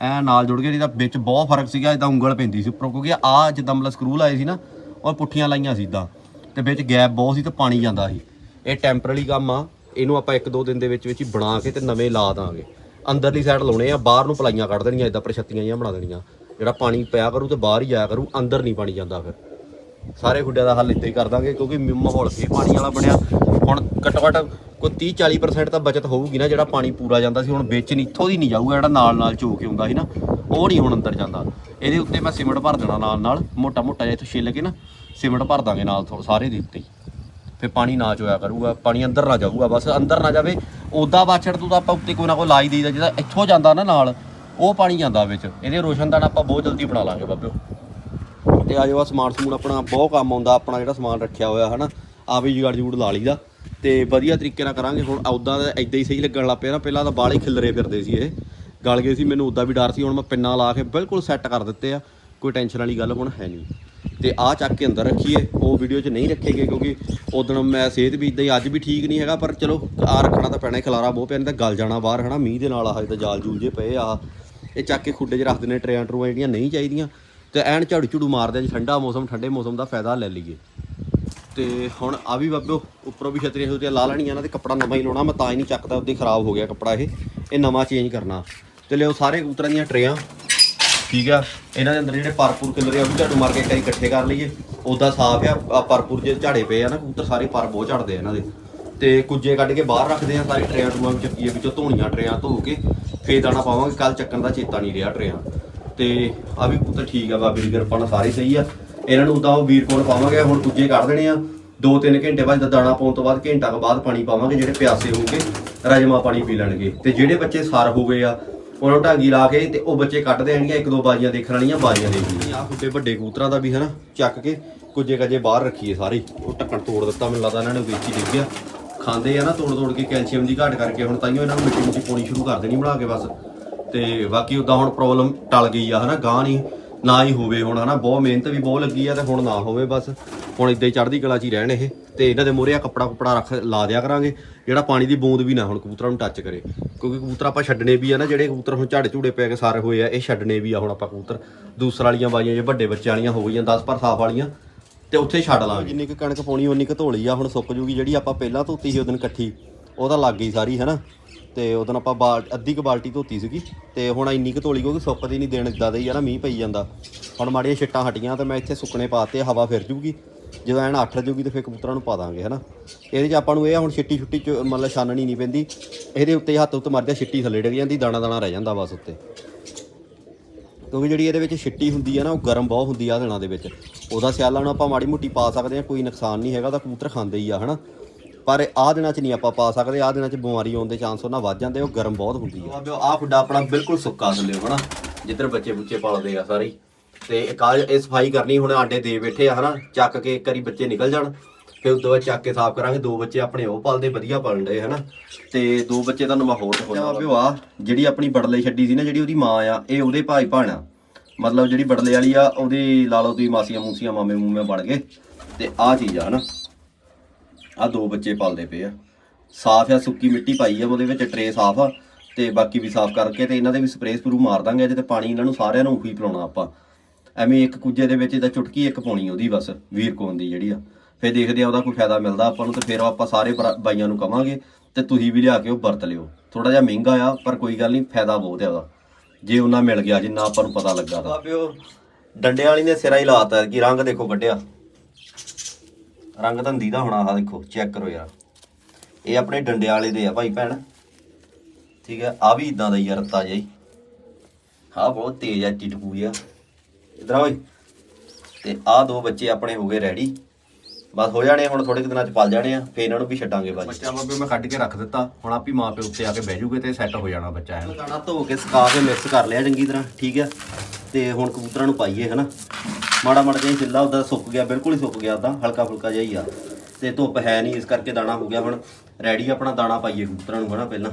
ਐ ਨਾਲ ਜੁੜ ਗਏ ਇਹਦਾ ਵਿੱਚ ਬਹੁਤ ਫ਼ਰਕ ਸੀਗਾ ਇਦਾਂ ਉਂਗਲ ਪੈਂਦੀ ਸੀ ਉੱਪਰੋਂ, ਕਿਉਂਕਿ ਆ ਜਿੱਦਾਂ ਮਤਲਬ ਸਕਰੂ ਲਾਏ ਸੀ ਨਾ ਔਰ ਪੁੱਠੀਆਂ ਲਾਈਆਂ ਸੀ ਇਦਾਂ ਤੇ ਵਿੱਚ ਗੈਪ ਬਹੁਤ ਸੀ ਤੇ ਪਾਣੀ ਜਾਂਦਾ ਸੀ। ਇਹ ਟੈਂਪਰੇਰੀ ਕੰਮ ਆ। ਇਹਨੂੰ ਆਪਾਂ ਇੱਕ ਦੋ ਦਿਨ ਦੇ ਵਿੱਚ ਵਿੱਚ ਹੀ ਬਣਾ ਕੇ ਤੇ ਨਵੇਂ ਲਾ ਦਾਂਗੇ। ਅੰਦਰਲੀ ਸਾਈਡ ਲਾਉਣੇ ਆ, ਬਾਹਰ ਨੂੰ ਪਲਾਈਆਂ ਕੱਢ ਦੇਣੀਆਂ ਇਦਾਂ ਪ੍ਰਛੱਤੀਆਂ ਜਿਹੀਆਂ ਬਣਾ ਦੇਣੀਆਂ। ਜਿਹੜਾ ਪਾਣੀ ਪਿਆ ਕਰੂ ਤੇ ਬਾਹਰ ਹੀ ਜਾਇਆ ਕਰੂ, ਅੰਦਰ ਨਹੀਂ ਪਾਣੀ ਜਾਂਦਾ ਫਿਰ। ਸਾਰੇ ਖੁੱਡਿਆਂ ਦਾ ਹੱਲ ਇੱਦਾਂ ਹੀ ਕਰ ਦਾਂਗੇ, ਕਿਉਂਕਿ ਮ- ਮਾਹੌਲ ਫੇਰ ਪਾਣੀ ਵਾਲਾ ਬਣਿਆ। ਹੁਣ ਘੱਟੋ ਘੱਟ ਕੋਈ 30 40% ਤਾਂ ਬਚਤ ਹੋਊਗੀ ਨਾ, ਜਿਹੜਾ ਪਾਣੀ ਪੂਰਾ ਜਾਂਦਾ ਸੀ, ਹੁਣ ਵਿੱਚ ਨਹੀਂ ਇੱਥੋਂ ਦੀ ਨਹੀਂ ਜਾਊਗਾ, ਜਿਹੜਾ ਨਾਲ ਨਾਲ ਚੋ ਕੇ ਆਉਂਦਾ ਸੀ ਨਾ। ਉਹ ਨਹੀਂ ਹੁਣ ਅੰਦਰ ਜਾਂਦਾ। ਇਹਦੇ ਉੱਤੇ ਮੈਂ ਸੀਮੈਂਟ ਭਰ ਦੇਣਾ ਨਾਲ ਨਾਲ, ਮੋਟਾ ਮੋਟਾ ਜਿਹਾ ਇੱਥੋਂ ਛਿੱਲ ਕੇ ਨਾ, ਸੀਮੈਂਟ ਭਰ ਦਾਂਗੇ ਨਾਲ ਥੋ- ਸਾਰੇ ਦੇ ਉੱਤੇ। ਹੀ। ਫਿਰ ਪਾਣੀ ਨਾ ਚੋਇਆ ਕਰੂਗਾ, ਪਾਣੀ ਅੰਦਰ ਨਾ ਜਾਊਗਾ, ਬਸ ਅੰਦਰ ਨਾ ਜਾਵੇ। ਉਦਾਂ ਬਾਛੜ ਤੋਂ ਤਾਂ ਆਪਾਂ ਉੱਤੇ ਕੋਈ ਨਾ ਕੋਈ ਲਾਈ ਹੀ ਦੇਈਦਾ, ਜਿਹਦਾ ਇੱਥੋਂ ਜਾਂਦਾ ਨਾ ਨਾਲ, ਉਹ ਪਾਣੀ ਜਾਂਦਾ ਵਿੱਚ। ਇਹਦੇ ਰੋਸ਼ਨਦਾਨ ਆਪਾਂ ਬਹੁਤ ਜਲਦੀ ਬਣਾ ਲਾਂਗੇ ਬਾਬਿਓ। ਤੇ ਆਜੋ ਆ ਸਮਾਨ ਸਮੂਨ ਆਪਣਾ, ਬਹੁਤ ਕੰਮ ਆਉਂਦਾ, ਆਪਣਾ ਜਿਹੜਾ ਸਮਾਨ ਰੱਖਿਆ ਹੋਇਆ, ਹਨਾ? ਆ ਵੀ ਜੁਗਾੜ ਜੂੜ ਲਾ ਲਈਦਾ। ਤੇ ਵਧੀਆ ਤਰੀਕੇ ਨਾਲ ਕਰਾਂਗੇ, ਹੁਣ ਉਦਾਂ ਦਾ ਇਦਾਂ ਹੀ ਸਹੀ ਲੱਗਣ ਲੱਗ ਪਿਆ ਨਾ, ਪਹਿਲਾਂ ਤਾਂ ਬਾਹਲੇ ਖਿਲਰੇ ਫਿਰਦੇ ਸੀ ਇਹ। ਗਲ ਗਏ ਸੀ ਮੈਨੂੰ ਉਦਾਂ ਵੀ ਡਰ ਸੀ ਹੁਣ ਮੈਂ ਪਿੰਨਾਂ ਲਾ ਕੇ ਬਿਲਕੁਲ ਸੈੱਟ ਕਰ ਦਿੱਤੇ ਆ। ਕੋਈ ਟੈਨਸ਼ਨ ਵਾਲੀ ਗੱਲ ਹੁਣ ਹੈ ਨਹੀਂ। ਤੇ ਆ ਚੱਕ ਕੇ ਅੰਦਰ ਰੱਖੀਏ ਉਹ ਵੀਡੀਓ 'ਚ ਨਹੀਂ ਰੱਖੇਗੇ ਕਿਉਂਕਿ ਉਦੋਂ ਮੈਂ ਸਿਹਤ ਵੀ ਇਦਾਂ ਹੀ ਅੱਜ ਵੀ ਠੀਕ ਨਹੀਂ ਹੈਗਾ ਪਰ ਚਲੋ ਆ ਰੱਖਣਾ ਤਾਂ ਪੈਣਾ ਹੀ, ਖਲਾਰਾ ਬਹੁਤ ਪਿਆ ਨਹੀਂ ਤਾਂ ਗਲ ਜਾਣਾ ਬਾਹਰ ਹਨਾ ਮੀਂਹ ਦੇ ਨਾਲ ਆਹ ਜਿੱਦਾਂ ਜਾਲ ਜੂਲ ਜੇ ਪਏ ਆ ਇਹ ਚੱਕ ਕੇ ਖੁੱਡੇ 'ਚ ਰੱਖ ਦਿੰਦੇ ਟਰੇਆਂ ਟਰੂਆਂ ਜਿਹੜੀਆਂ ਨਹੀਂ ਚਾਹੀਦੀਆਂ। ਤੇ ਐਨ ਝਾੜੂ ਝੂੜੂ ਮਾਰਦੇ ਆ ਜੀ ਠੰਡਾ ਮੌਸਮ ਠੰਡੇ ਮੌਸਮ ਦਾ ਫਾਇਦਾ ਲੈ ਲਈਏ। ਤੇ ਹੁਣ ਆ ਵੀ ਬਾਬਿਓ ਉੱਪਰੋਂ ਵੀ ਛਤਰੀਆਂ ਛੁਤਰੀਆਂ ਲਾ ਲੈਣੀਆਂ ਨਾ ਤੇ ਕੱਪੜਾ ਨਵਾਂ ਹੀ ਲਾਉਣਾ ਮੈਂ ਤਾਂ ਹੀ ਨਹੀਂ ਚੱਕਦਾ ਉੱਤੇ ਖਰਾਬ ਹੋ ਗਿਆ ਕੱਪੜਾ ਇਹ। ਇਹ ਨਵਾਂ ਚੇਂਜ ਕਰਨਾ। ਤੇ ਲਿਓ ਸਾਰੇ ਕਬੂਤਰਾਂ ਦੀਆਂ ਟਰੇਆਂ। ਠੀਕ ਆ? ਇਹਨਾਂ ਦੇ ਅੰਦਰ ਜਿਹੜੇ ਪਰਪੂਰ ਕਿਲਰੇ ਆ, ਉਹ ਵੀ ਝਾੜੂ ਮਾਰ ਕੇ ਕਈ ਇਕੱਠੇ ਕਰ ਲਈਏ। ਉਦਾਂ ਸਾਫ਼ ਆ ਆਹ ਪਰਪੂਰ ਜੇ ਝਾੜੇ ਪਏ ਆ ਨਾ ਕਬੂਤਰ, ਸਾਰੇ ਪਰ ਬਹੁਤ ਝੜਦੇ ਆ ਇਹਨਾਂ ਦੇ। ਤੇ ਕੁੱਜੇ ਕੱਢ ਕੇ ਬਾਹਰ ਰੱਖਦੇ ਆ, ਸਾਰੇ ਟਰੇਆਂ ਟੂਆਂ ਵਿੱਚ ਚੱਕੀਏ, ਵਿੱਚੋਂ ਧੋਣੀਆਂ ਟਰੇਆਂ ਧੋ ਕੇ ਫੇਰ ਦਾਣਾ ਪਾਵਾਂਗੇ। ਕੱਲ ਚੱਕਣ ਦਾ ਚੇਤਾ ਨਹੀਂ ਰਿਹਾ ਟਰੇਆਂ। ਤੇ ਆ ਵੀ ਕਬੂਤਰ ਠੀਕ ਆ, ਬਾਬੇ ਦੀ ਕਿਰਪਾ ਨਾਲ ਸਾਰੇ ਸਹੀ ਆ। ਇਹਨਾਂ ਨੂੰ ਉਦਾਂ ਉਹ ਵੀਰ ਕੋਲ ਪਾਵਾਂਗੇ, ਹੁਣ ਕੁੱਜੇ ਕੱਢ ਦੇਣੇ ਆ। 2-3 ਘੰਟੇ ਬਾਅਦ ਜਦ ਦਾਣਾ ਪਾਉਣ ਤੋਂ ਬਾਅਦ ਘੰਟਾ ਕੁ ਬਾਅਦ ਪਾਣੀ ਪਾਵਾਂਗੇ, ਜਿਹੜੇ ਪਿਆਸੇ ਹੋਣਗੇ ਰਾਜਮਾ ਪਾਣੀ ਪੀ ਲੈਣਗੇ। ਤੇ ਜਿਹੜੇ ਬੱਚੇ ਸਰ ਹੋ ਗਏ ਆ ਉਹਨਾਂ ਨੂੰ ਢਾਂਗੀ ਲਾ ਕੇ ਤੇ ਉਹ ਬੱਚੇ ਕੱਢ ਦੇਣਗੇ ਇੱਕ ਦੋ ਬਾਜੀਆਂ ਦੇਖਣ ਵਾਲੀਆਂ, ਬਾਜੀਆਂ ਦੇਖਣੀਆਂ ਆਹ ਫੁੱਟੇ ਵੱਡੇ ਕਬੂਤਰਾਂ ਦਾ ਵੀ ਹਨਾ, ਚੱਕ ਕੇ ਕੁੱਜੇ ਕੱਜੇ ਬਾਹਰ ਰੱਖੀਏ ਸਾਰੇ। ਉਹ ਢੱਕਣ ਤੋੜ ਦਿੱਤਾ, ਮੈਨੂੰ ਲੱਗਦਾ ਇਹਨਾਂ ਨੇ ਵੇਚੀ ਹੀ ਡਿੱਗ ਗਿਆ। ਖਾਂਦੇ ਆ ਨਾ ਤੋੜ ਤੋੜ ਕੇ ਕੈਲਸ਼ੀਅਮ ਦੀ ਘਾਟ ਕਰਕੇ ਹੁਣ ਤਾਈਓ ਇਹਨਾਂ ਨੂੰ ਮਿੱਟੀ ਮਿੱਟੀ ਪਾਉਣੀ ਸ਼ੁਰੂ ਕਰ ਦੇਣੀ ਬਣਾ ਕੇ ਬਸ। ਤੇ ਬਾਕੀ ਉਦਾਂ ਹੁਣ ਪ੍ਰੋਬਲਮ ਟਲ ਗਈ ਆ ਹਨਾ ਗਾਂ ਨਹੀਂ ਨਾ ਹੀ ਹੋਵੇ ਹੁਣ, ਹਨਾ, ਬਹੁਤ ਮਿਹਨਤ ਵੀ ਬਹੁਤ ਲੱਗੀ ਆ ਤੇ ਹੁਣ ਨਾ ਹੋਵੇ ਬਸ। ਹੁਣ ਇਦਾਂ ਹੀ ਚੜ੍ਹਦੀ ਕਲਾ 'ਚ ਹੀ ਰਹਿਣ ਇਹ ਤੇ ਇਹਨਾਂ ਦੇ ਮੂਹਰੇ ਆ ਕੱਪੜਾ ਕੁਪੜਾ ਰੱਖ, ਲਾ ਦਿਆ ਕਰਾਂਗੇ। ਜਿਹੜਾ ਪਾਣੀ ਦੀ ਬੂੰਦ ਵੀ ਨਾ ਹੁਣ ਕਬੂਤਰਾਂ ਨੂੰ ਟੱਚ ਕਰੇ। ਕਿਉਂਕਿ ਕਬੂਤਰ ਆਪਾਂ ਛੱਡਣੇ ਵੀ ਆ ਨਾ, ਜਿਹੜੇ ਕਬੂਤਰ ਹੁਣ ਝਾੜੇ ਝੂੜੇ ਪੈ ਕੇ ਸਾਰੇ ਹੋਏ ਆ, ਇਹ ਛੱਡਣੇ ਵੀ ਆ ਹੁਣ ਆਪਾਂ ਕਬੂਤਰ। ਦੂਸਰ ਵਾਲੀਆਂ ਬਾਜੀਆਂ ਜੇ ਵੱਡੇ ਬੱਚਿਆਂ ਵਾਲੀਆਂ ਹੋ ਗਈਆਂ 10 ਪਰ ਸਾਫ਼ ਵਾਲੀਆਂ, ਤੇ ਉੱਥੇ ਛੱਡ ਲਾਂਗੇ। ਜਿੰਨੀ ਕੁ ਕਣਕ ਪਾਉਣੀ ਉਨੀ ਕੁ ਧੋਲੀ ਆ। ਹੁਣ ਸੁੱਕ ਜੂਗੀ, ਜਿਹੜੀ ਆਪਾਂ ਪਹਿਲਾਂ ਧੋਤੀ ਸੀ ਉਹ ਦਿਨ ਇਕੱਠੀ ਉਹ ਤਾਂ ਲੱਗ ਗਈ ਸਾਰੀ, ਹੈਨਾ? ਤੇ ਉਦੋਂ ਆਪਾਂ ਬਾਲ, ਅੱਧੀ ਕੁ ਬਾਲਟੀ ਧੋਤੀ ਸੀਗੀ ਤੇ ਹੁਣ ਇੰਨੀ ਕੁ ਧੋਲੀ ਕਿਉਂਕਿ ਸੁੱਕਦੀ ਨਹੀਂ ਦੇਣ ਇਦਾਂ ਦੇ ਹੀ ਆ ਨਾ, ਮੀਂਹ ਪਈ ਜਾਂਦਾ। ਹੁਣ ਮਾੜੀਆਂ ਛਿੱਟਾਂ ਹਟੀਆਂ ਤੇ ਮੈਂ ਇੱਥੇ ਸੁੱਕਣੇ ਪਾਤੇ ਹਵਾ ਫਿਰ ਜੂਗੀ। ਜਦੋਂ ਐਨ ਅੱਠ ਜੂਗੀ ਤੇ ਫਿਰ ਕਬੂਤਰਾਂ ਨੂੰ ਪਾ ਦਾਂਗੇ, ਹੈਨਾ। ਇਹਦੇ 'ਚ ਆਪਾਂ ਨੂੰ ਇਹ ਹੁਣ ਛਿੱਟੀ ਛੁੱਟੀ ਚ ਮਤਲਬ ਛਾਨਣੀ ਨਹੀਂ ਪੈਂਦੀ। ਇਹਦੇ ਉੱਤੇ ਹੱਥ ਉੱਤੇ ਮਾਰਦੇ ਛਿੱਟੀ ਥੱਲੇ ਡਿੱਗ ਜਾਂਦੀ, ਦਾਣਾ ਦਾਣਾ ਰਹਿ ਜਾਂਦਾ ਬਸ ਉੱਤੇ। ਕਿਉਂਕਿ ਜਿਹੜੀ ਇਹਦੇ ਵਿੱਚ ਛਿੱਟੀ ਹੁੰਦੀ ਆ ਨਾ, ਉਹ ਗਰਮ ਬਹੁਤ ਹੁੰਦੀ ਆ ਦਿਨਾਂ ਦੇ ਵਿੱਚ। ਉਹਦਾ ਸਿਆਲਾਂ ਨੂੰ ਆਪਾਂ ਮਾੜੀ ਮੁੱਟੀ ਪਾ ਸਕਦੇ ਆ, ਕੋਈ ਨੁਕਸਾਨ ਨਹੀਂ ਹੈਗਾ ਤਾਂ ਕਬੂਤਰ ਖਾਂਦੇ ਹੀ ਆ, ਹਨਾ। ਪਰ ਆਹ ਦਿਨਾਂ 'ਚ ਨਹੀਂ ਆਪਾਂ ਪਾ ਸਕਦੇ ਆਹ ਦਿਨਾਂ 'ਚ ਬਿਮਾਰੀ ਆਉਣ ਦੇ ਚਾਂਸ ਉਹਨਾਂ ਵੱਧ ਜਾਂਦੇ ਉਹ ਗਰਮ ਬਹੁਤ ਹੁੰਦੀ ਆ। ਆਹ ਖੁੱਡਾ ਆਪਣਾ ਬਿਲਕੁਲ ਸੁੱਕਾ ਥੱਲੇ ਹਨਾ? ਜਿੱਧਰ ਬੱਚੇ ਬੁੱਚੇ ਪਲਦੇ ਆ ਸਾਰੇ। ਤੇ ਇੱਕ ਆਹ ਇਹ ਸਫ਼ਾਈ ਕਰਨੀ ਹੁਣ ਆਂਡੇ ਦੇ ਬੈਠੇ ਆ ਹਨਾ? ਚੱਕ ਕੇ ਇੱਕ ਵਾਰੀ ਬੱਚੇ ਨਿਕਲ ਜਾਣ ਫਿਰ ਉਦੋਂ ਬਾਅਦ ਚੱਕ ਕੇ ਸਾਫ਼ ਕਰਾਂਗੇ। ਦੋ ਬੱਚੇ ਆਪਣੇ ਉਹ ਪਲਦੇ ਵਧੀਆ ਪਲਣ ਡਏ ਹਨਾ? ਤੇ ਦੋ ਬੱਚੇ ਤੁਹਾਨੂੰ ਮੈਂ ਹੋਰ ਦਿਖਾਉਣਾ ਆ ਜਿਹੜੀ ਆਪਣੀ ਬੜਲੇ ਛੱਡੀ ਸੀ ਨਾ ਜਿਹੜੀ ਉਹਦੀ ਮਾਂ ਆ ਇਹ ਉਹਦੇ ਭਾਈ ਭਾਣਾ ਮਤਲਬ ਜਿਹੜੀ ਬੜਲੇ ਵਾਲੀ ਆ ਉਹਦੀ ਲਾ ਲਓ ਤੁਸੀਂ ਮਾਸੀਆਂ ਮੂਸੀਆਂ ਮਾਮੇ ਮੂਮੇ ਬਣ ਗਏ। ਤੇ ਆਹ ਚੀਜ਼ ਆ ਹਨਾ? ਆ ਦੋ ਬੱਚੇ ਪਾਲਦੇ ਪਏ ਆ। ਸਾਫ਼ ਆ, ਸੁੱਕੀ ਮਿੱਟੀ ਪਾਈ ਆ, ਉਹਦੇ ਵਿੱਚ ਟਰੇ ਸਾਫ਼ ਆ ਤੇ ਬਾਕੀ ਵੀ ਸਾਫ਼ ਕਰਕੇ ਤੇ ਇਹਨਾਂ ਦੇ ਵੀ ਸਪਰੇਅ ਸਪਰੂ ਮਾਰ ਦਾਂਗੇ ਅੱਜ ਤੇ ਪਾਣੀ ਇਹਨਾਂ ਨੂੰ ਸਾਰਿਆਂ ਨੂੰ ਉਹੀ ਪਿਲਾਉਣਾ ਆਪਾਂ। ਐਵੇਂ ਇੱਕ ਕੁੱਜੇ ਦੇ ਵਿੱਚ ਤਾਂ ਚੁਟਕੀ ਇੱਕ ਪਾਉਣੀ ਉਹਦੀ ਬਸ, ਵੀਰ ਕੋਨ ਦੀ ਜਿਹੜੀ ਆ। ਫਿਰ ਦੇਖਦੇ ਆ ਉਹਦਾ ਕੋਈ ਫਾਇਦਾ ਮਿਲਦਾ ਆਪਾਂ ਨੂੰ ਤੇ ਫਿਰ ਆਪਾਂ ਸਾਰੇ ਬਾਈਆਂ ਨੂੰ ਕਵਾਂਗੇ ਤੇ ਤੁਸੀਂ ਵੀ ਲਿਆ ਕੇ ਉਹ ਵਰਤ ਲਿਓ। ਥੋੜਾ ਜਿਹਾ ਮਹਿੰਗਾ ਆ, ਪਰ ਕੋਈ ਗੱਲ ਨਹੀਂ, ਫਾਇਦਾ ਬਹੁਤ ਆ ਉਹਦਾ। ਜੇ ਉਹਨਾਂ ਮਿਲ ਗਿਆ, ਜਿੰਨਾ ਆਪਾਂ ਨੂੰ ਪਤਾ ਲੱਗਾ ਤਾਂ। ਬਾਬਿਓ ਡੰਡੇ ਵਾਲੀ ਨੇ ਸਿਰਾ ਹੀ ਲਾਤਾ, ਕਿ ਰੰਗ ਦੇਖੋ ਕੱਢਿਆ ਰੰਗ ਧੰਦੀ ਦਾ ਹੋਣਾ ਆ ਦੇਖੋ ਚੈੱਕ ਕਰੋ ਯਾਰ। ਇਹ ਆਪਣੇ ਡੰਡੇ ਵਾਲੇ ਦੇ ਆ ਭਾਈ ਭੈਣ। ਠੀਕ ਹੈ ਆ ਵੀ ਇਦਾਂ ਦਾ ਹੀ ਆ ਰੱਤਾ ਹੀ। ਹਾਂ ਬਹੁਤ ਤੇਜ਼ ਆ ਟਿਟਕੂ ਜਿਹਾ ਇਧਰ ਆ ਓਏ। ਤੇ ਆ ਦੋ ਬੱਚੇ ਆਪਣੇ ਹੋ ਗਏ ਰੈਡੀ ਬਸ ਹੋ ਜਾਣੇ ਹੁਣ ਥੋੜੇ ਕੁ ਦਿਨਾਂ ਚ ਪਲ ਜਾਣੇ ਆ ਫੇਰ ਇਹਨਾਂ ਨੂੰ ਵੀ ਛੱਡਾਂਗੇ ਬਾਜੀ। ਬੱਚਾ ਬਾਬੇ ਮੈਂ ਕੱਢ ਕੇ ਰੱਖ ਦਿੱਤਾ। ਹੁਣ ਆਪੀ ਮਾਂ ਪਿਓ ਉੱਤੇ ਆ ਕੇ ਬਹਿ ਜੂਗੇ ਤੇ ਸੈੱਟ ਹੋ ਜਾਣਾ ਬੱਚਾ ਇਹਨੂੰ ਦਾਣਾ ਧੋ ਕੇ ਸੁਕਾ ਕੇ ਮਿਕਸ ਕਰ ਲਿਆ ਚੰਗੀ ਤਰ੍ਹਾਂ। ਠੀਕ ਹੈ ਤੇ ਹੁਣ ਕਬੂਤਰਾਂ ਨੂੰ ਪਾਈਏ, ਹਨਾ? ਮਾੜਾ ਮਾੜਾ ਜਿਹਾ ਛਿੱਲਾ ਉਹਦਾ ਸੁੱਕ ਗਿਆ, ਬਿਲਕੁਲ ਹੀ ਸੁੱਕ ਗਿਆ ਉਹਦਾ ਹਲਕਾ ਫੁਲਕਾ ਜਿਹਾ ਹੀ ਆ। ਤੇ ਧੁੱਪ ਹੈ ਨਹੀਂ, ਇਸ ਕਰਕੇ ਦਾਣਾ ਹੋ ਗਿਆ ਹੁਣ। ਰੈਡੀ ਆਪਣਾ ਦਾਣਾ ਪਾਈਏ ਕਬੂਤਰਾਂ ਨੂੰ, ਹਨਾ, ਪਹਿਲਾਂ।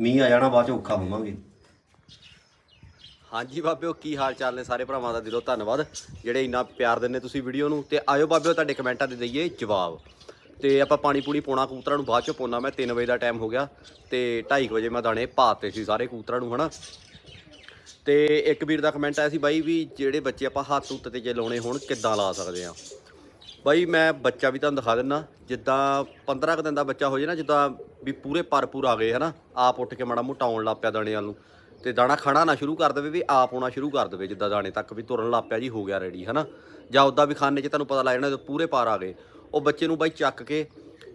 ਮੀਂਹ ਆ ਜਾਣਾ, ਬਾਅਦ ਚ ਔਖਾ ਹੋਵਾਂਗੇ। ਹਾਂਜੀ ਬਾਬਿਓ, ਕੀ ਹਾਲ ਚਾਲ ਨੇ ਸਾਰੇ ਭਰਾਵਾਂ ਦਾ? ਦਿਲੋਂ ਧੰਨਵਾਦ। ਜਿਹੜੇ ਇੰਨਾ ਪਿਆਰ ਦਿੰਦੇ ਤੁਸੀਂ ਵੀਡੀਓ ਨੂੰ, ਤੇ ਆਇਓ ਬਾਬਿਓ, ਤੁਹਾਡੇ ਕਮੈਂਟਾਂ ਦੇ ਦਈਏ ਜਵਾਬ। ਤੇ ਆਪਾਂ ਪਾਣੀ ਪੂਣੀ ਪਾਉਣਾ ਕਬੂਤਰਾਂ ਨੂੰ, ਬਾਅਦ 'ਚੋਂ ਪਾਉਣਾ ਮੈਂ 3 ਵਜੇ ਦਾ ਟਾਈਮ ਹੋ ਗਿਆ। ਤੇ 2:30 ਵਜੇ ਮੈਂ ਦਾਣੇ ਪਾਤੇ ਸੀ ਸਾਰੇ ਕਬੂਤਰਾਂ ਨੂੰ, ਹਨਾ? ਤੇ ਇੱਕ ਵੀਰ ਦਾ ਕਮੈਂਟ ਆਇਆ ਸੀ ਬਾਈ ਵੀ ਜਿਹੜੇ ਬੱਚੇ ਆਪਾਂ ਹੱਥ ਉੱਤੇ ਤੇ ਜੇ ਲਾਉਣੇ ਹੋਣ, ਕਿੱਦਾਂ ਲਾ ਸਕਦੇ ਆ? ਬਾਈ ਮੈਂ ਬੱਚਾ ਵੀ ਤੁਹਾਨੂੰ ਦਿਖਾ ਦਿੰਨਾ ਜਿੱਦਾਂ 15 ਕੁ ਦਿਨ ਦਾ ਬੱਚਾ ਹੋ ਜੇ ਨਾ, ਜਿੱਦਾਂ ਵੀ ਪੂਰੇ ਭਰਪੂਰ ਆ ਗਏ, ਹਨਾ? ਆਪ ਉੱਠ ਕੇ ਮਾੜਾ ਮੋਟਾ ਆਉਣ ਲੱਗ ਪਿਆ ਦਾਣੇ ਵੱਲ ਨੂੰ। ਤੇ ਦਾਣਾ ਖਾਣਾ ਨਾ ਸ਼ੁਰੂ ਕਰ ਦੇਵੇ ਵੀ ਆਪ ਆਉਣਾ ਸ਼ੁਰੂ ਕਰ ਦੇਵੇ, ਜਿੱਦਾਂ ਦਾਣੇ ਤੱਕ ਵੀ ਤੁਰਨ ਲੱਗ ਪਿਆ ਜੀ, ਹੋ ਗਿਆ ਰੈਡੀ ਹਨਾ? ਜਾਂ ਉਦਾਂ ਵੀ ਖਾਣੇ 'ਚ ਤੁਹਾਨੂੰ ਪਤਾ ਲੱਗ ਜਾਣਾ, ਜਦੋਂ ਪੂਰੇ ਪਾਰ ਆ ਗਏ, ਉਹ ਬੱਚੇ ਨੂੰ ਬਾਈ ਚੱਕ ਕੇ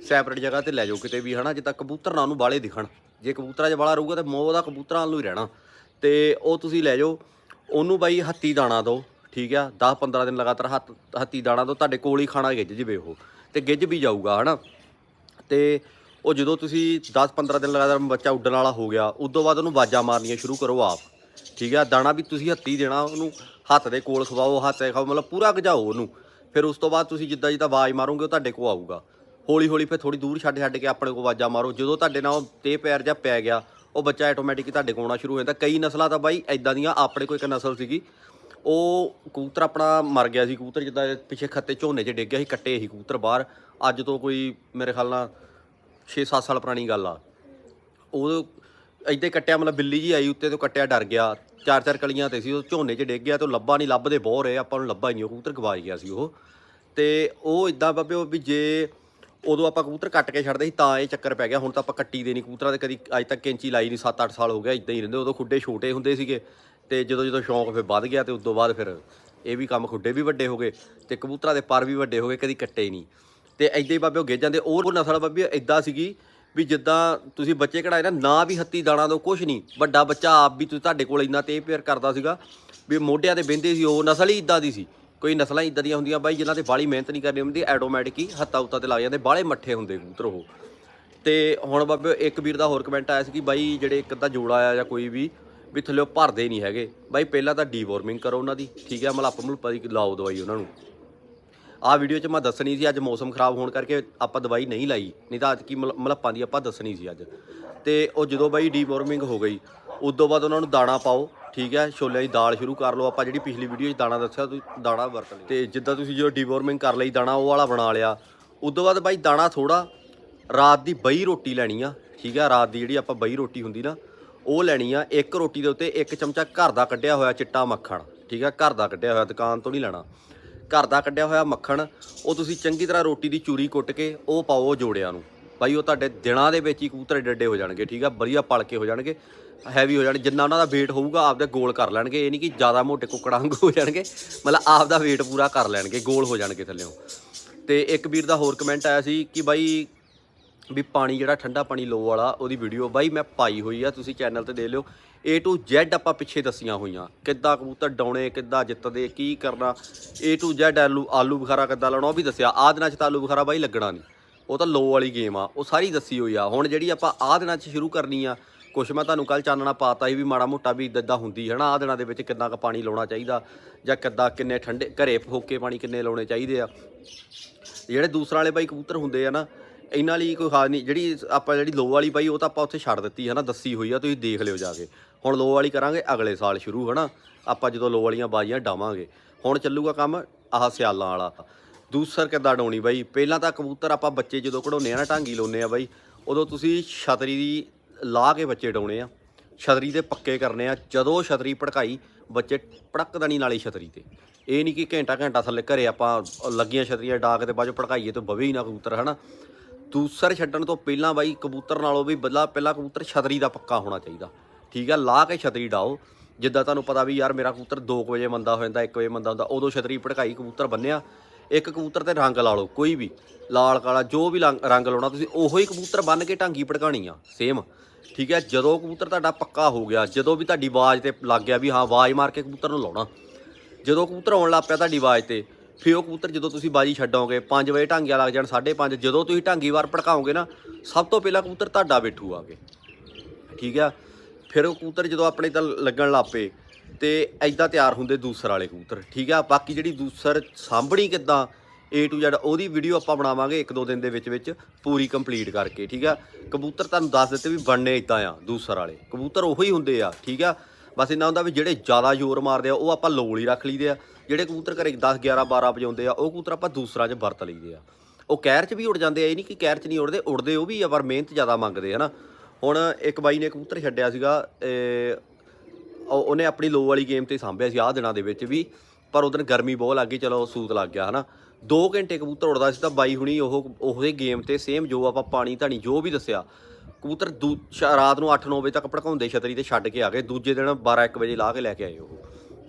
ਸੈਪਰੇਟ ਜਗ੍ਹਾ ਤੇ ਲੈ ਜਾਓ ਕਿਤੇ ਵੀ, ਹਨਾ? ਜਿੱਦਾਂ ਕਬੂਤਰ ਨਾ ਉਹਨੂੰ ਬਾਲੇ ਦਿਖਣ। ਜੇ ਕਬੂਤਰਾਂ 'ਚ ਬਾਲਾ ਰਹੂਗਾ ਤੇ ਮੋਹ ਦਾ ਕਬੂਤਰਾਂ ਵੱਲੋਂ ਹੀ ਰਹਿਣਾ। ਤੇ ਉਹ ਤੁਸੀਂ ਲੈ ਜਾਓ, ਉਹਨੂੰ ਬਾਈ ਹੱਤੀ ਦਾਣਾ ਦਿਓ, ਠੀਕ ਆ? 10 15 ਦਿਨ ਲਗਾਤਾਰ ਹੱਥ ਹੱਤੀ ਦਾਣਾ ਦਿਓ, ਤੁਹਾਡੇ ਕੋਲ ਹੀ ਖਾਣਾ ਗਿੱਜ ਜਵੇ ਉਹ, ਤੇ ਗਿੱਜ ਵੀ ਜਾਊਗਾ, ਹਨਾ? ਤੇ ਉਹ ਜਦੋਂ ਤੁਸੀਂ 10 15 ਦਿਨ ਲਗਾਤਾਰ ਬੱਚਾ ਉੱਡਣ ਵਾਲਾ ਹੋ ਗਿਆ, ਉਦੋਂ ਬਾਅਦ ਉਹਨੂੰ ਵਾਜਾਂ ਮਾਰਨੀਆਂ ਸ਼ੁਰੂ ਕਰੋ ਆਪ, ਠੀਕ ਆ? ਦਾਣਾ ਵੀ ਤੁਸੀਂ ਹੱਤੀ ਦੇਣਾ, ਉਹਨੂੰ ਹੱਥ ਦੇ ਕੋਲ ਖਵਾਓ, ਹੱਥ ਤੇ ਖਾਓ ਮਤਲਬ ਪੂਰਾ ਗਜਾਓ ਉਹਨੂੰ। ਫਿਰ ਉਸ ਤੋਂ ਬਾਅਦ ਤੁਸੀਂ ਜਿੱਦਾਂ ਜਿੱਦਾਂ ਆਵਾਜ਼ ਮਾਰੋਗੇ, ਉਹ ਤੁਹਾਡੇ ਕੋਲ ਆਊਗਾ। ਹੌਲੀ ਹੌਲੀ ਫਿਰ ਥੋੜੀ ਦੂਰ ਛੱਡ ਛੱਡ ਕੇ ਆਪਣੇ ਕੋਲ ਆਵਾਜ਼ਾਂ ਮਾਰੋ, ਜਦੋਂ ਤੁਹਾਡੇ ਨਾਲ ਉਹ ਤੇ ਪੈਰ ਜਾਂ ਪੈ ਗਿਆ ਉਹ ਬੱਚਾ ਆਟੋਮੈਟਿਕ ਤੁਹਾਡੇ ਕੋਲ ਆਉਣਾ ਸ਼ੁਰੂ ਹੋ ਜਾਂਦਾ। ਕਈ ਨਸਲਾਂ ਤਾਂ ਬਾਈ ਐਦਾਂ ਦੀਆਂ, ਆਪਣੇ ਕੋਲ ਇੱਕ ਨਸਲ ਸੀਗੀ। ਉਹ ਕਬੂਤਰ ਆਪਣਾ ਮਰ ਗਿਆ ਸੀ, ਕਬੂਤਰ ਜਿੱਦਾਂ ਪਿੱਛੇ ਖੱਤੇ ਝੋਨੇ 'ਚ ਡਿੱਗ ਗਿਆ ਸੀ, ਕੱਟੇ ਸੀ ਕਬੂਤਰ ਬਾਹਰ। ਅੱਜ ਤੋਂ ਕੋਈ ਮੇਰੇ ਖਿਆਲ ਨਾਲ 6-7 ਸਾਲ ਪੁਰਾਣੀ ਗੱਲ ਆ। ਉਹ ਏਦਾਂ ਹੀ ਕੱਟਿਆ, ਮਤਲਬ ਬਿੱਲੀ ਜੀ ਆਈ ਉੱਤੇ ਤੋਂ ਕੱਟਿਆ, ਡਰ ਗਿਆ। ਚਾਰ ਚਾਰ ਕਲੀਆਂ ਤੇ ਸੀ, ਉਹ ਝੋਨੇ 'ਚ ਡਿੱਗ ਗਿਆ ਤੇ ਉਹ ਲੱਭਾ ਨਹੀਂ, ਲੱਭਦੇ ਬਹੁਤ ਰਹੇ। ਆਪਾਂ ਨੂੰ ਲੱਭਾ ਹੀ ਨਹੀਂ, ਉਹ ਕਬੂਤਰ ਗਵਾਚ ਗਿਆ ਸੀ ਉਹ। ਤੇ ਉਹ ਇਦਾਂ ਬਾਬੇ ਉਹ ਵੀ ਜੇ ਉਦੋਂ ਆਪਾਂ ਕਬੂਤਰ ਕੱਟ ਕੇ ਛੱਡਦੇ ਸੀ, ਤਾਂ ਇਹ ਚੱਕਰ ਪੈ ਗਿਆ। ਹੁਣ ਤਾਂ ਆਪਾਂ ਕੱਟੀ ਦੇ ਨਹੀਂ ਕਬੂਤਰਾਂ ਦੇ, ਕਦੀ ਅੱਜ ਤੱਕ ਕੈਂਚੀ ਲਾਈ ਨਹੀਂ 7-8 ਸਾਲ ਹੋ ਗਿਆ ਇਦਾਂ ਹੀ ਰਹਿੰਦੇ। ਉਦੋਂ ਖੁੱਡੇ ਛੋਟੇ ਹੁੰਦੇ ਸੀਗੇ ਤੇ ਜਦੋਂ ਜਦੋਂ ਸ਼ੌਂਕ ਫਿਰ ਵੱਧ ਗਿਆ ਤੇ ਉਦੋਂ ਬਾਅਦ ਫਿਰ ਇਹ ਵੀ ਕੰਮ ਖੁੱਡੇ ਵੀ ਵੱਡੇ ਹੋ ਗਏ ਤੇ ਕਬੂਤਰਾਂ ਦੇ ਪਰ ਵੀ ਵੱਡੇ ਹੋ ਗਏ, ਕਦੀ ਕੱਟੇ ਨਹੀਂ। ਤੇ ਐਦਾਂ ਹੀ ਬਾਬੇ ਉਹ ਗਿੱਜ ਜਾਂਦੇ। ਉਹ ਨਸਲ ਬਾਬੇ ਇਦਾਂ ਸੀਗੀ ਵੀ ਜਿੱਦਾਂ ਤੁਸੀਂ ਬੱਚੇ ਕਢਾਏ ਨਾ ਨਾ ਵੀ ਹੱਤੀ ਦਾਣਾ ਦੋ, ਕੁਛ ਨਹੀਂ। ਵੱਡਾ ਬੱਚਾ ਆਪ ਵੀ ਤੁਸੀਂ ਤੁਹਾਡੇ ਕੋਲ ਇੰਨਾ ਤੇ ਪਿਆਰ ਕਰਦਾ ਸੀਗਾ ਵੀ ਮੋਢਿਆਂ ਤੇ ਬਹਿੰਦੇ ਸੀ, ਉਹ ਨਸਲ ਹੀ ਇਦਾਂ ਦੀ ਸੀ। ਕੋਈ ਨਸਲਾਂ ਇਦਾਂ ਦੀਆਂ ਹੁੰਦੀਆਂ ਬਾਈ, ਜਿਨ੍ਹਾਂ ਤੇ ਬਾਲੀ ਮਿਹਨਤ ਨਹੀਂ ਕਰਨੀ ਹੁੰਦੀ ਆਟੋਮੈਟਿਕ ਹੀ ਹੱਥਾਂ ਉੱਤਾਂ ਤੇ ਲੱਗ ਜਾਂਦੇ ਬਾਲੇ ਮੱਠੇ ਹੁੰਦੇ ਕਬੂਤਰ ਉਹ। ਤੇ ਹੁਣ ਬਾਬੇ, ਇੱਕ ਵੀਰ ਦਾ ਹੋਰ ਕਮੈਂਟ ਆਇਆ ਸੀ ਕਿ ਬਾਈ, ਜਿਹੜੇ ਇੱਕ ਅੱਧਾ ਜੋੜਾ ਆ ਜਾਂ ਕੋਈ ਵੀ ਵੀ ਥੱਲੇ ਭਰਦੇ ਨਹੀਂ ਹੈਗੇ। ਬਾਈ, ਪਹਿਲਾਂ ਤਾਂ ਡੀਵੋਰਮਿੰਗ ਕਰੋ ਉਹਨਾਂ ਦੀ, ਠੀਕ ਹੈ ਮਲੱਪ ਮੁਲੱਪਾ ਦੀ ਲਾਓ ਦਵਾਈ ਉਹਨਾਂ ਨੂੰ। ਆਹ ਵੀਡੀਓ 'ਚ ਮੈਂ ਦੱਸਣੀ ਸੀ, ਅੱਜ ਮੌਸਮ ਖਰਾਬ ਹੋਣ ਕਰਕੇ ਆਪਾਂ ਦਵਾਈ ਨਹੀਂ ਲਾਈ, ਨਹੀਂ ਤਾਂ ਅੱਜ ਕੀ ਮਲ- ਮਲੱਪਾਂ ਦੀ ਆਪਾਂ ਦੱਸਣੀ ਸੀ ਅੱਜ। ਤੇ ਉਹ ਜਦੋਂ ਬਾਈ ਡੀਵੋਰਮਿੰਗ ਹੋ ਗਈ ਉਸ ਤੋਂ ਬਾਅਦ ਉਹਨਾਂ ਨੂੰ ਦਾਣਾ ਪਾਓ ਠੀਕ ਹੈ, ਛੋਲਿਆਂ ਦੀ ਦਾਲ ਸ਼ੁਰੂ ਕਰ ਲਓ। ਆਪਾਂ ਜਿਹੜੀ ਪਿਛਲੀ ਵੀਡੀਓ 'ਚ ਦਾਣਾ ਦੱਸਿਆ, ਤੁਸੀਂ ਦਾਣਾ ਵਰਤ ਲਿਓ ਤੇ ਜਿੱਦਾਂ ਤੁਸੀਂ ਜਦੋਂ ਡੀਵਾਰਮਿੰਗ ਕਰ ਲਈ, ਦਾਣਾ ਉਹ ਵਾਲਾ ਬਣਾ ਲਿਆ। ਉਸ ਤੋਂ ਬਾਅਦ ਬਾਈ ਦਾਣਾ ਥੋੜਾ ਰਾਤ ਦੀ ਬਈ ਰੋਟੀ ਲੈਣੀ ਆ, ਠੀਕ ਹੈ, ਰਾਤ ਦੀ ਜਿਹੜੀ ਆਪਾਂ ਬਈ ਰੋਟੀ ਹੁੰਦੀ ਨਾ, ਉਹ ਲੈਣੀ ਆ। ਇੱਕ ਰੋਟੀ ਦੇ ਉੱਤੇ ਇੱਕ ਚਮਚਾ ਘਰ ਦਾ ਕੱਢਿਆ ਹੋਇਆ ਚਿੱਟਾ ਮੱਖਣ, ਠੀਕ ਆ ਘਰ ਦਾ ਕੱਢਿਆ ਹੋਇਆ, ਦੁਕਾਨ ਤੋਂ ਨਹੀਂ ਲੈਣਾ। ਘਰ ਦਾ ਕੱਢਿਆ ਹੋਇਆ ਮੱਖਣ, ਉਹ ਤੁਸੀਂ ਚੰਗੀ ਤਰ੍ਹਾਂ ਰੋਟੀ ਦੀ ਚੂਰੀ ਕੁੱਟ ਕੇ ਉਹ ਪਾਓ ਜੋੜਿਆਂ ਨੂੰ। ਬਾਈ, ਉਹ ਤੁਹਾਡੇ ਦਿਨਾਂ ਦੇ ਵਿੱਚ ਹੀ ਕਬੂਤਰ ਏਡੇ ਹੋ ਜਾਣਗੇ, ਠੀਕ ਆ? ਵਧੀਆ ਪਲਕੇ ਹੋ ਜਾਣਗੇ ਹੈਵੀ ਹੋ ਜਾਣ ਜਿੰਨਾ ਉਹਨਾਂ ਦਾ weight ਹੋਊਗਾ, ਆਪਦੇ ਗੋਲ ਕਰ ਲੈਣਗੇ। ਇਹ ਨਹੀਂ ਕਿ ਜ਼ਿਆਦਾ ਮੋਟੇ ਕੁੱਕੜਾਂ ਵਾਂਗੂ ਹੋ ਜਾਣਗੇ, ਮਤਲਬ ਆਪਦਾ weight ਪੂਰਾ ਕਰ ਲੈਣਗੇ ਗੋਲ ਹੋ ਜਾਣਗੇ ਥੱਲੇੋਂ। ਤੇ ਇੱਕ ਵੀਰ ਦਾ ਹੋਰ ਕਮੈਂਟ ਆਇਆ ਸੀ ਕਿ ਬਾਈ, ਵੀ ਪਾਣੀ ਜਿਹੜਾ ਠੰਡਾ ਪਾਣੀ ਲੋ ਵਾਲਾ, ਉਹਦੀ ਵੀਡੀਓ ਬਾਈ ਮੈਂ ਪਾਈ ਹੋਈ ਆ, ਤੁਸੀਂ ਚੈਨਲ ਤੇ ਦੇ ਲਿਓ। A to Z ਆਪਾਂ ਪਿੱਛੇ ਦੱਸੀਆਂ ਹੋਈਆਂ, ਕਿੱਦਾਂ ਕਬੂਤਰ ਡਾਉਣੇ, ਕਿੱਦਾਂ ਜਿੱਤਦੇ, ਕੀ ਕਰਨਾ। A to Z ਆਲੂ ਆਲੂ ਬੁਖਾਰਾ ਕਿੱਦਾਂ ਲਾਉਣਾ, ਉਹ ਵੀ ਦੱਸਿਆ। ਆਹ ਦਿਨਾਂ 'ਚ ਤਾਂ ਆਲੂ ਬੁਖਾਰਾ ਬਾਈ ਲੱਗਣਾ ਨਹੀਂ। ਉਹ ਤਾਂ ਲੋ ਵਾਲੀ ਗੇਮ ਆ, ਉਹ ਸਾਰੀ ਦੱਸੀ ਹੋਈ ਆ। ਹੁਣ ਜਿਹੜੀ ਆਪਾਂ ਆਹ ਦਿਨਾਂ 'ਚ ਸ਼ੁਰੂ ਕਰਨੀ ਆ, ਕੁਛ ਮੈਂ ਤੁਹਾਨੂੰ ਕੱਲ ਚਾਨਣਾ ਪਾਤਾ ਸੀ ਵੀ ਮਾੜਾ ਮੋਟਾ ਵੀ ਇਦਾਂ ਹੁੰਦੀ ਹੈ ਨਾ, ਆਹ ਦਿਨਾਂ ਦੇ ਵਿੱਚ ਕਿੰਨਾ ਕੁ ਪਾਣੀ ਲਾਉਣਾ ਚਾਹੀਦਾ ਜਾਂ ਕਿੱਦਾਂ ਕਿੰਨੇ ਠੰਡੇ, ਘਰੇ ਫੋਕੇ ਪਾਣੀ ਕਿੰਨੇ ਲਾਉਣੇ ਚਾਹੀਦੇ ਆ। ਜਿਹੜੇ ਦੂਸਰਾ ਵਾਲੇ ਬਾਈ ਕਬੂਤਰ ਹੁੰਦੇ ਆ ਨਾ, ਇਹਨਾਂ ਲਈ ਕੋਈ ਖਾਸ ਨਹੀਂ, ਜਿਹੜੀ ਆਪਾਂ ਜਿਹੜੀ ਲੋ ਵਾਲੀ ਬਾਈ, ਉਹ ਤਾਂ ਆਪਾਂ ਉੱਥੇ ਛੱਡ ਦਿੱਤੀ ਹੈ ਨਾ, ਦੱਸੀ ਹੋਈ ਆ, ਤੁਸੀਂ ਦੇਖ ਲਿਓ ਜਾ ਕੇ। ਹੁਣ ਲੋ ਵਾਲੀ ਕਰਾਂਗੇ, ਅਗਲੇ ਸਾਲ ਸ਼ੁਰੂ ਹਨਾ ਆਪਾਂ ਜਦੋਂ ਲੋ ਵਾਲੀਆਂ ਬਾਜ਼ੀਆਂ ਡਾਵਾਂਗੇ। ਹੁਣ ਚੱਲੂਗਾ ਕੰਮ ਆਹ ਸਿਆਲਾਂ ਵਾਲਾ। ਦੂਸਰ ਕਿੱਦਾਂ ਡਾਉਣੀ ਬਾਈ? ਪਹਿਲਾਂ ਤਾਂ ਕਬੂਤਰ ਆਪਾਂ ਬੱਚੇ ਜਦੋਂ ਕਢਾਉਂਦੇ ਆ ਨਾ, ਢਾਂਗੀ ਲਾਉਂਦੇ ਆ ਬਾਈ, ਉਦੋਂ ਤੁਸੀਂ ਛਤਰੀ ਦੀ ਲਾ ਕੇ ਬੱਚੇ ਡਾਉਣੇ ਆ। ਛਤਰੀ ਦੇ ਪੱਕੇ ਕਰਨੇ ਆ। ਜਦੋਂ ਛਤਰੀ ਭੜਕਾਈ, ਬੱਚੇ ਪੜਕਦਾ ਨਹੀਂ ਨਾਲੇ ਛਤਰੀ ਤੇ। ਇਹ ਨਹੀਂ ਕਿ ਘੰਟਾ ਘੰਟਾ ਥੱਲੇ ਘਰੇ ਆਪਾਂ ਲੱਗੀਆਂ ਛਤਰੀਆਂ ਡਾਕ ਤੇ ਬਾਅਦ ਚੋਂ ਭੜਕਾਈਏ ਤੇ ਬਵੇ ਹੀ ਨਾ ਕਬੂਤਰ, ਹਨਾ? ਦੂਸਰ ਛੱਡਣ ਤੋਂ ਪਹਿਲਾਂ ਬਾਈ, ਕਬੂਤਰ ਨਾਲੋਂ ਵੀ ਬੱਲਾ ਪਹਿਲਾਂ ਕਬੂਤਰ ਛਤਰੀ ਦਾ ਪੱਕਾ ਹੋਣਾ ਚਾਹੀਦਾ। ਠੀਕ ਆ? ਲਾ ਕੇ ਛਤਰੀ ਡਾਓ। ਜਿੱਦਾਂ ਤੁਹਾਨੂੰ ਪਤਾ ਵੀ ਯਾਰ ਮੇਰਾ ਕਬੂਤਰ 2 ਵਜੇ ਮੰਦਾ ਹੋ ਜਾਂਦਾ 1 ਵਜੇ ਮੰਦਾ ਹੁੰਦਾ, ਉਦੋਂ ਛਤਰੀ ਭੜਕਾਈ, ਕਬੂਤਰ ਬੰਨਿਆ। ਇੱਕ ਕਬੂਤਰ ਤੇ ਰੰਗ ਲਾ ਲਓ, ਕੋਈ ਵੀ, ਲਾਲ, ਕਾਲਾ, ਜੋ ਵੀ ਲੰਗ- ਰੰਗ ਲਾਉਣਾ, ਤੁਸੀਂ ਉਹੋ ਹੀ ਕਬੂਤਰ ਬੰਨ ਕੇ ਢਾਂਗੀ ਭੜਕਾਣੀ ਆ ਸੇਮ ਠੀਕ ਹੈ, ਜਦੋਂ ਕਬੂਤਰ ਤੁਹਾਡਾ ਪੱਕਾ ਹੋ ਗਿਆ, ਜਦੋਂ ਵੀ ਤੁਹਾਡੀ ਆਵਾਜ਼ ਤੇ ਲੱਗ ਗਿਆ ਵੀ ਹਾਂ, ਆਵਾਜ਼ ਮਾਰ ਕੇ ਕਬੂਤਰ ਨੂੰ ਲਾਉਣਾ। ਜਦੋਂ ਕਬੂਤਰ ਆਉਣ ਲੱਗ ਪਿਆ ਤੁਹਾਡੀ ਆਵਾਜ਼ ਤੇ, ਫਿਰ ਉਹ ਕਬੂਤਰ ਜਦੋਂ ਤੁਸੀਂ ਬਾਜੀ ਛੱਡੋਗੇ 5 ਵਜੇ ਢਾਂਗੀਆਂ ਲੱਗ ਜਾਣ 5:30 ਜਦੋਂ ਤੁਸੀਂ ਢਾਂਗੀ ਵਾਰ ਭੜਕਾਓਗੇ ਨਾ, ਸਭ ਤੋਂ ਪਹਿਲਾਂ ਕਬੂਤਰ ਤੁਹਾਡਾ ਬੈਠੂ ਆਗੇ ਠੀਕ ਆ ਫਿਰ ਉਹ ਕਬੂਤਰ ਜਦੋਂ ਆਪਣੇ ਤਾਂ ਲੱਗਣ ਲੱਪੇ ਤੇ ਐਦਾਂ ਤਿਆਰ ਹੁੰਦੇ ਦੂਸਰ ਵਾਲੇ ਕਬੂਤਰ, ਠੀਕ ਆ? ਬਾਕੀ ਜਿਹੜੀ ਦੂਸਰ ਸਾਂਭਣੀ ਕਿੱਦਾਂ, A to Z, ਉਹਦੀ ਵੀਡੀਓ ਆਪਾਂ ਬਣਾਵਾਂਗੇ ਇੱਕ ਦੋ ਦਿਨ ਦੇ ਵਿੱਚ ਵਿੱਚ, ਪੂਰੀ ਕੰਪਲੀਟ ਕਰਕੇ, ਠੀਕ ਆ? ਕਬੂਤਰ ਤੁਹਾਨੂੰ ਦੱਸ ਦਿੱਤੇ ਵੀ ਬਣਨੇ ਇਦਾਂ ਆ, ਦੂਸਰ ਵਾਲੇ। ਕਬੂਤਰ ਉਹੀ ਹੁੰਦੇ ਆ, ਠੀਕ ਆ? ਬਸ ਇਹਨਾਂ ਹੁੰਦਾ ਵੀ ਜਿਹੜੇ ਜ਼ਿਆਦਾ ਜ਼ੋਰ ਮਾਰਦੇ ਆ, ਉਹ ਆਪਾਂ ਲੋਲ ਹੀ ਰੱਖ ਲਈਦੇ ਆ। ਜਿਹੜੇ ਕਬੂਤਰ ਘਰੇ 10 11 12 ਵਜਾਉਂਦੇ ਆ, ਉਹ ਕਬੂਤਰ ਆਪਾਂ ਦੂਸਰਾ 'ਚ ਵਰਤ ਲਈਦੇ ਆ। ਉਹ ਕਹਿਰ 'ਚ ਵੀ ਉੜ ਜਾਂਦੇ ਆ, ਇਹ ਨਹੀਂ ਕਿ ਕਹਿਰ 'ਚ ਨਹੀਂ ਉੜਦੇ ਉੜਦੇ ਉਹ ਵੀ ਆ, ਪਰ ਮਿਹਨਤ ਜ਼ਿਆਦਾ ਮੰਗਦੇ ਆ ਨਾ ਹੁਣ ਇੱਕ ਬਾਈ ਨੇ ਕਬੂਤਰ ਛੱਡਿਆ ਸੀਗਾ ਉਹਨੇ ਆਪਣੀ ਲੋ ਵਾਲੀ ਗੇਮ ਤੇ ਸਾਂਭਿਆ ਸੀ ਆਹ ਦਿਨਾਂ ਦੇ ਵਿੱਚ ਵੀ, ਪਰ ਉਦੋਂ ਗਰਮੀ ਬਹੁਤ ਲੱਗ ਗਈ, ਚਲੋ ਸੂਤ ਲੱਗ ਗਿਆ, ਹਨਾ। 2 ਘੰਟੇ ਕਬੂਤਰ ਉੜਦਾ ਸੀ ਤਾਂ ਬਾਈ ਹੁਣੀ ਉਹ, ਉਹਦੇ ਗੇਮ ਤੇ ਸੇਮ ਜੋ ਆਪਾਂ ਪਾਣੀ ਧਾਣੀ ਜੋ ਵੀ ਦੱਸਿਆ, ਕਬੂਤਰ ਦੂ- ਸ਼- ਰਾਤ ਨੂੰ 8-9 ਵਜੇ ਤੱਕ ਭੜਕਾਉਂਦੇ ਛਤਰੀ ਤੇ ਛੱਡ ਕੇ ਆ ਗਏ, ਦੂਜੇ ਦਿਨ 12-1 ਵਜੇ ਲਾ ਕੇ ਲੈ ਕੇ ਆਏ ਉਹ,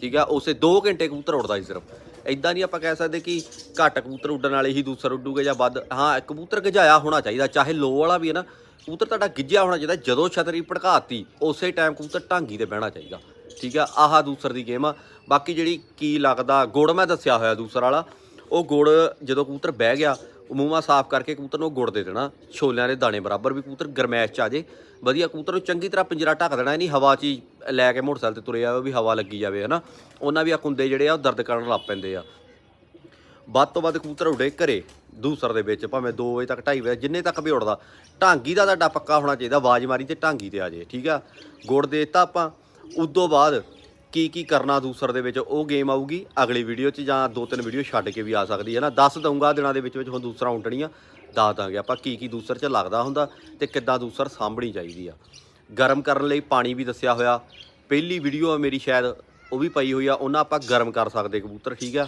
ਠੀਕ ਆ? ਉਸੇ 2 ਘੰਟੇ ਕਬੂਤਰ ਉੜਦਾ ਸੀ ਸਿਰਫ। ਐਦਾਂ ਨਹੀਂ ਆਪਾਂ ਕਹਿ ਸਕਦੇ ਕਿ ਘੱਟ ਕਬੂਤਰ ਉੱਡਣ ਵਾਲੇ ਹੀ ਦੂਸਰ ਉੱਡੂਗੇ ਜਾਂ ਵੱਧ, ਹਾਂ, ਕਬੂਤਰ ਗਜਾਇਆ ਹੋਣਾ ਚਾਹੀਦਾ, ਚਾਹੇ ਲੋ ਵਾਲਾ ਵੀ ਹੈ ਨਾ। ਕਬੂਤਰ ਤੁਹਾਡਾ ਗਿੱਜਿਆ ਹੋਣਾ ਚਾਹੀਦਾ, ਜਦੋਂ ਛਤਰੀ ਭੜਕਾਤੀ, ਉਸੇ ਟਾਈਮ ਕਬੂਤਰ ਢਾਂਗੀ ਤੇ ਬਹਿਣਾ ਚਾਹੀਦਾ। ਠੀਕ ਆ, ਆਹ ਦੂਸਰ ਦੀ ਗੇਮ ਆ। ਬਾਕੀ ਜਿਹੜੀ ਕੀ ਲੱਗਦਾ, ਗੁੜ ਮੈਂ ਦੱਸਿਆ ਹੋਇਆ ਦੂਸਰ ਵਾਲਾ, ਉਹ ਗੁੜ ਜਦੋਂ ਕਬੂਤਰ ਬਹਿ ਗਿਆ ਮੂੰਹਾਂ ਸਾਫ਼ ਕਰਕੇ ਕਬੂਤਰ ਨੂੰ ਗੁੜ ਦੇ ਦੇਣਾ। ਛੋਲਿਆਂ ਦੇ ਦਾਣੇ ਬਰਾਬਰ ਵੀ ਕਬੂਤਰ ਗਰਮੈਸ਼ ਚ ਆ ਜੇ। ਵਧੀਆ ਕਬੂਤਰ ਨੂੰ ਚੰਗੀ ਤਰ੍ਹਾਂ ਪਿੰਜਰਾ ਢੱਕ ਦੇਣਾ ਨਹੀਂ ਹਵਾ 'ਚ ਹੀ ਲੈ ਕੇ ਮੋਟਰਸਾਈਕਲ ਤੇ ਤੁਰੇ ਜਾਵੇ ਵੀ ਹਵਾ ਲੱਗੀ ਜਾਵੇ, ਹਨਾ। ਉਹਨਾਂ ਵੀ ਆ ਕੁੰਦੇ ਜਿਹੜੇ ਆ, ਉਹ ਦਰਦ ਕਰਨ ਲੱਗ ਪੈਂਦੇ ਆ। ਵੱਧ ਤੋਂ ਵੱਧ ਕਬੂਤਰ ਉੱਡੇ ਘਰੇ, ਦੂਸਰ ਦੇ ਵਿੱਚ, ਭਾਵੇਂ 2 ਵਜੇ ਤੱਕ 2:30 ਵਜੇ, ਜਿੰਨੇ ਤੱਕ ਵੀ ਉੱਡਦਾ। ਢਾਂਗੀ ਦਾ ਤੁਹਾਡਾ ਪੱਕਾ ਹੋਣਾ ਚਾਹੀਦਾ, ਆਵਾਜ਼ ਮਾਰੀ ਤੇ ਢਾਂਗੀ ਤੇ ਆ ਜੇ, ਠੀਕ ਆ। ਗੁੜ ਦੇ ਦਿੱਤਾ ਆਪਾਂ। ਉਦੋਂ ਬਾਅਦ ਕੀ ਕੀ ਕਰਨਾ ਦੂਸਰ ਦੇ ਵਿੱਚ, ਉਹ ਗੇਮ ਆਊਗੀ ਅਗਲੀ ਵੀਡੀਓ 'ਚ ਜਾਂ ਦੋ ਤਿੰਨ ਵੀਡੀਓ ਛੱਡ ਕੇ ਵੀ ਆ ਸਕਦੀ ਹੈ ਨਾ। ਦੱਸ ਦਊਂਗਾ ਦਿਨਾਂ ਦੇ ਵਿੱਚ ਵਿੱਚ ਹੁਣ ਦੂਸਰਾ ਉੱਡਣੀਆਂ ਦੱਸ ਦਾਂਗੇ ਆਪਾਂ ਕੀ ਕੀ ਦੂਸਰ 'ਚ ਲੱਗਦਾ ਹੁੰਦਾ ਤੇ ਕਿੱਦਾਂ ਦੂਸਰ ਸਾਂਭਣੀ ਚਾਹੀਦੀ ਆ। ਗਰਮ ਕਰਨ ਲਈ ਪਾਣੀ ਵੀ ਦੱਸਿਆ ਹੋਇਆ, ਪਹਿਲੀ ਵੀਡੀਓ ਆ ਮੇਰੀ ਸ਼ਾਇਦ, ਉਹ ਵੀ ਪਈ ਹੋਈ ਆ, ਉਹਨਾਂ ਆਪਾਂ ਗਰਮ ਕਰ ਸਕਦੇ ਕਬੂਤਰ, ਠੀਕ ਆ?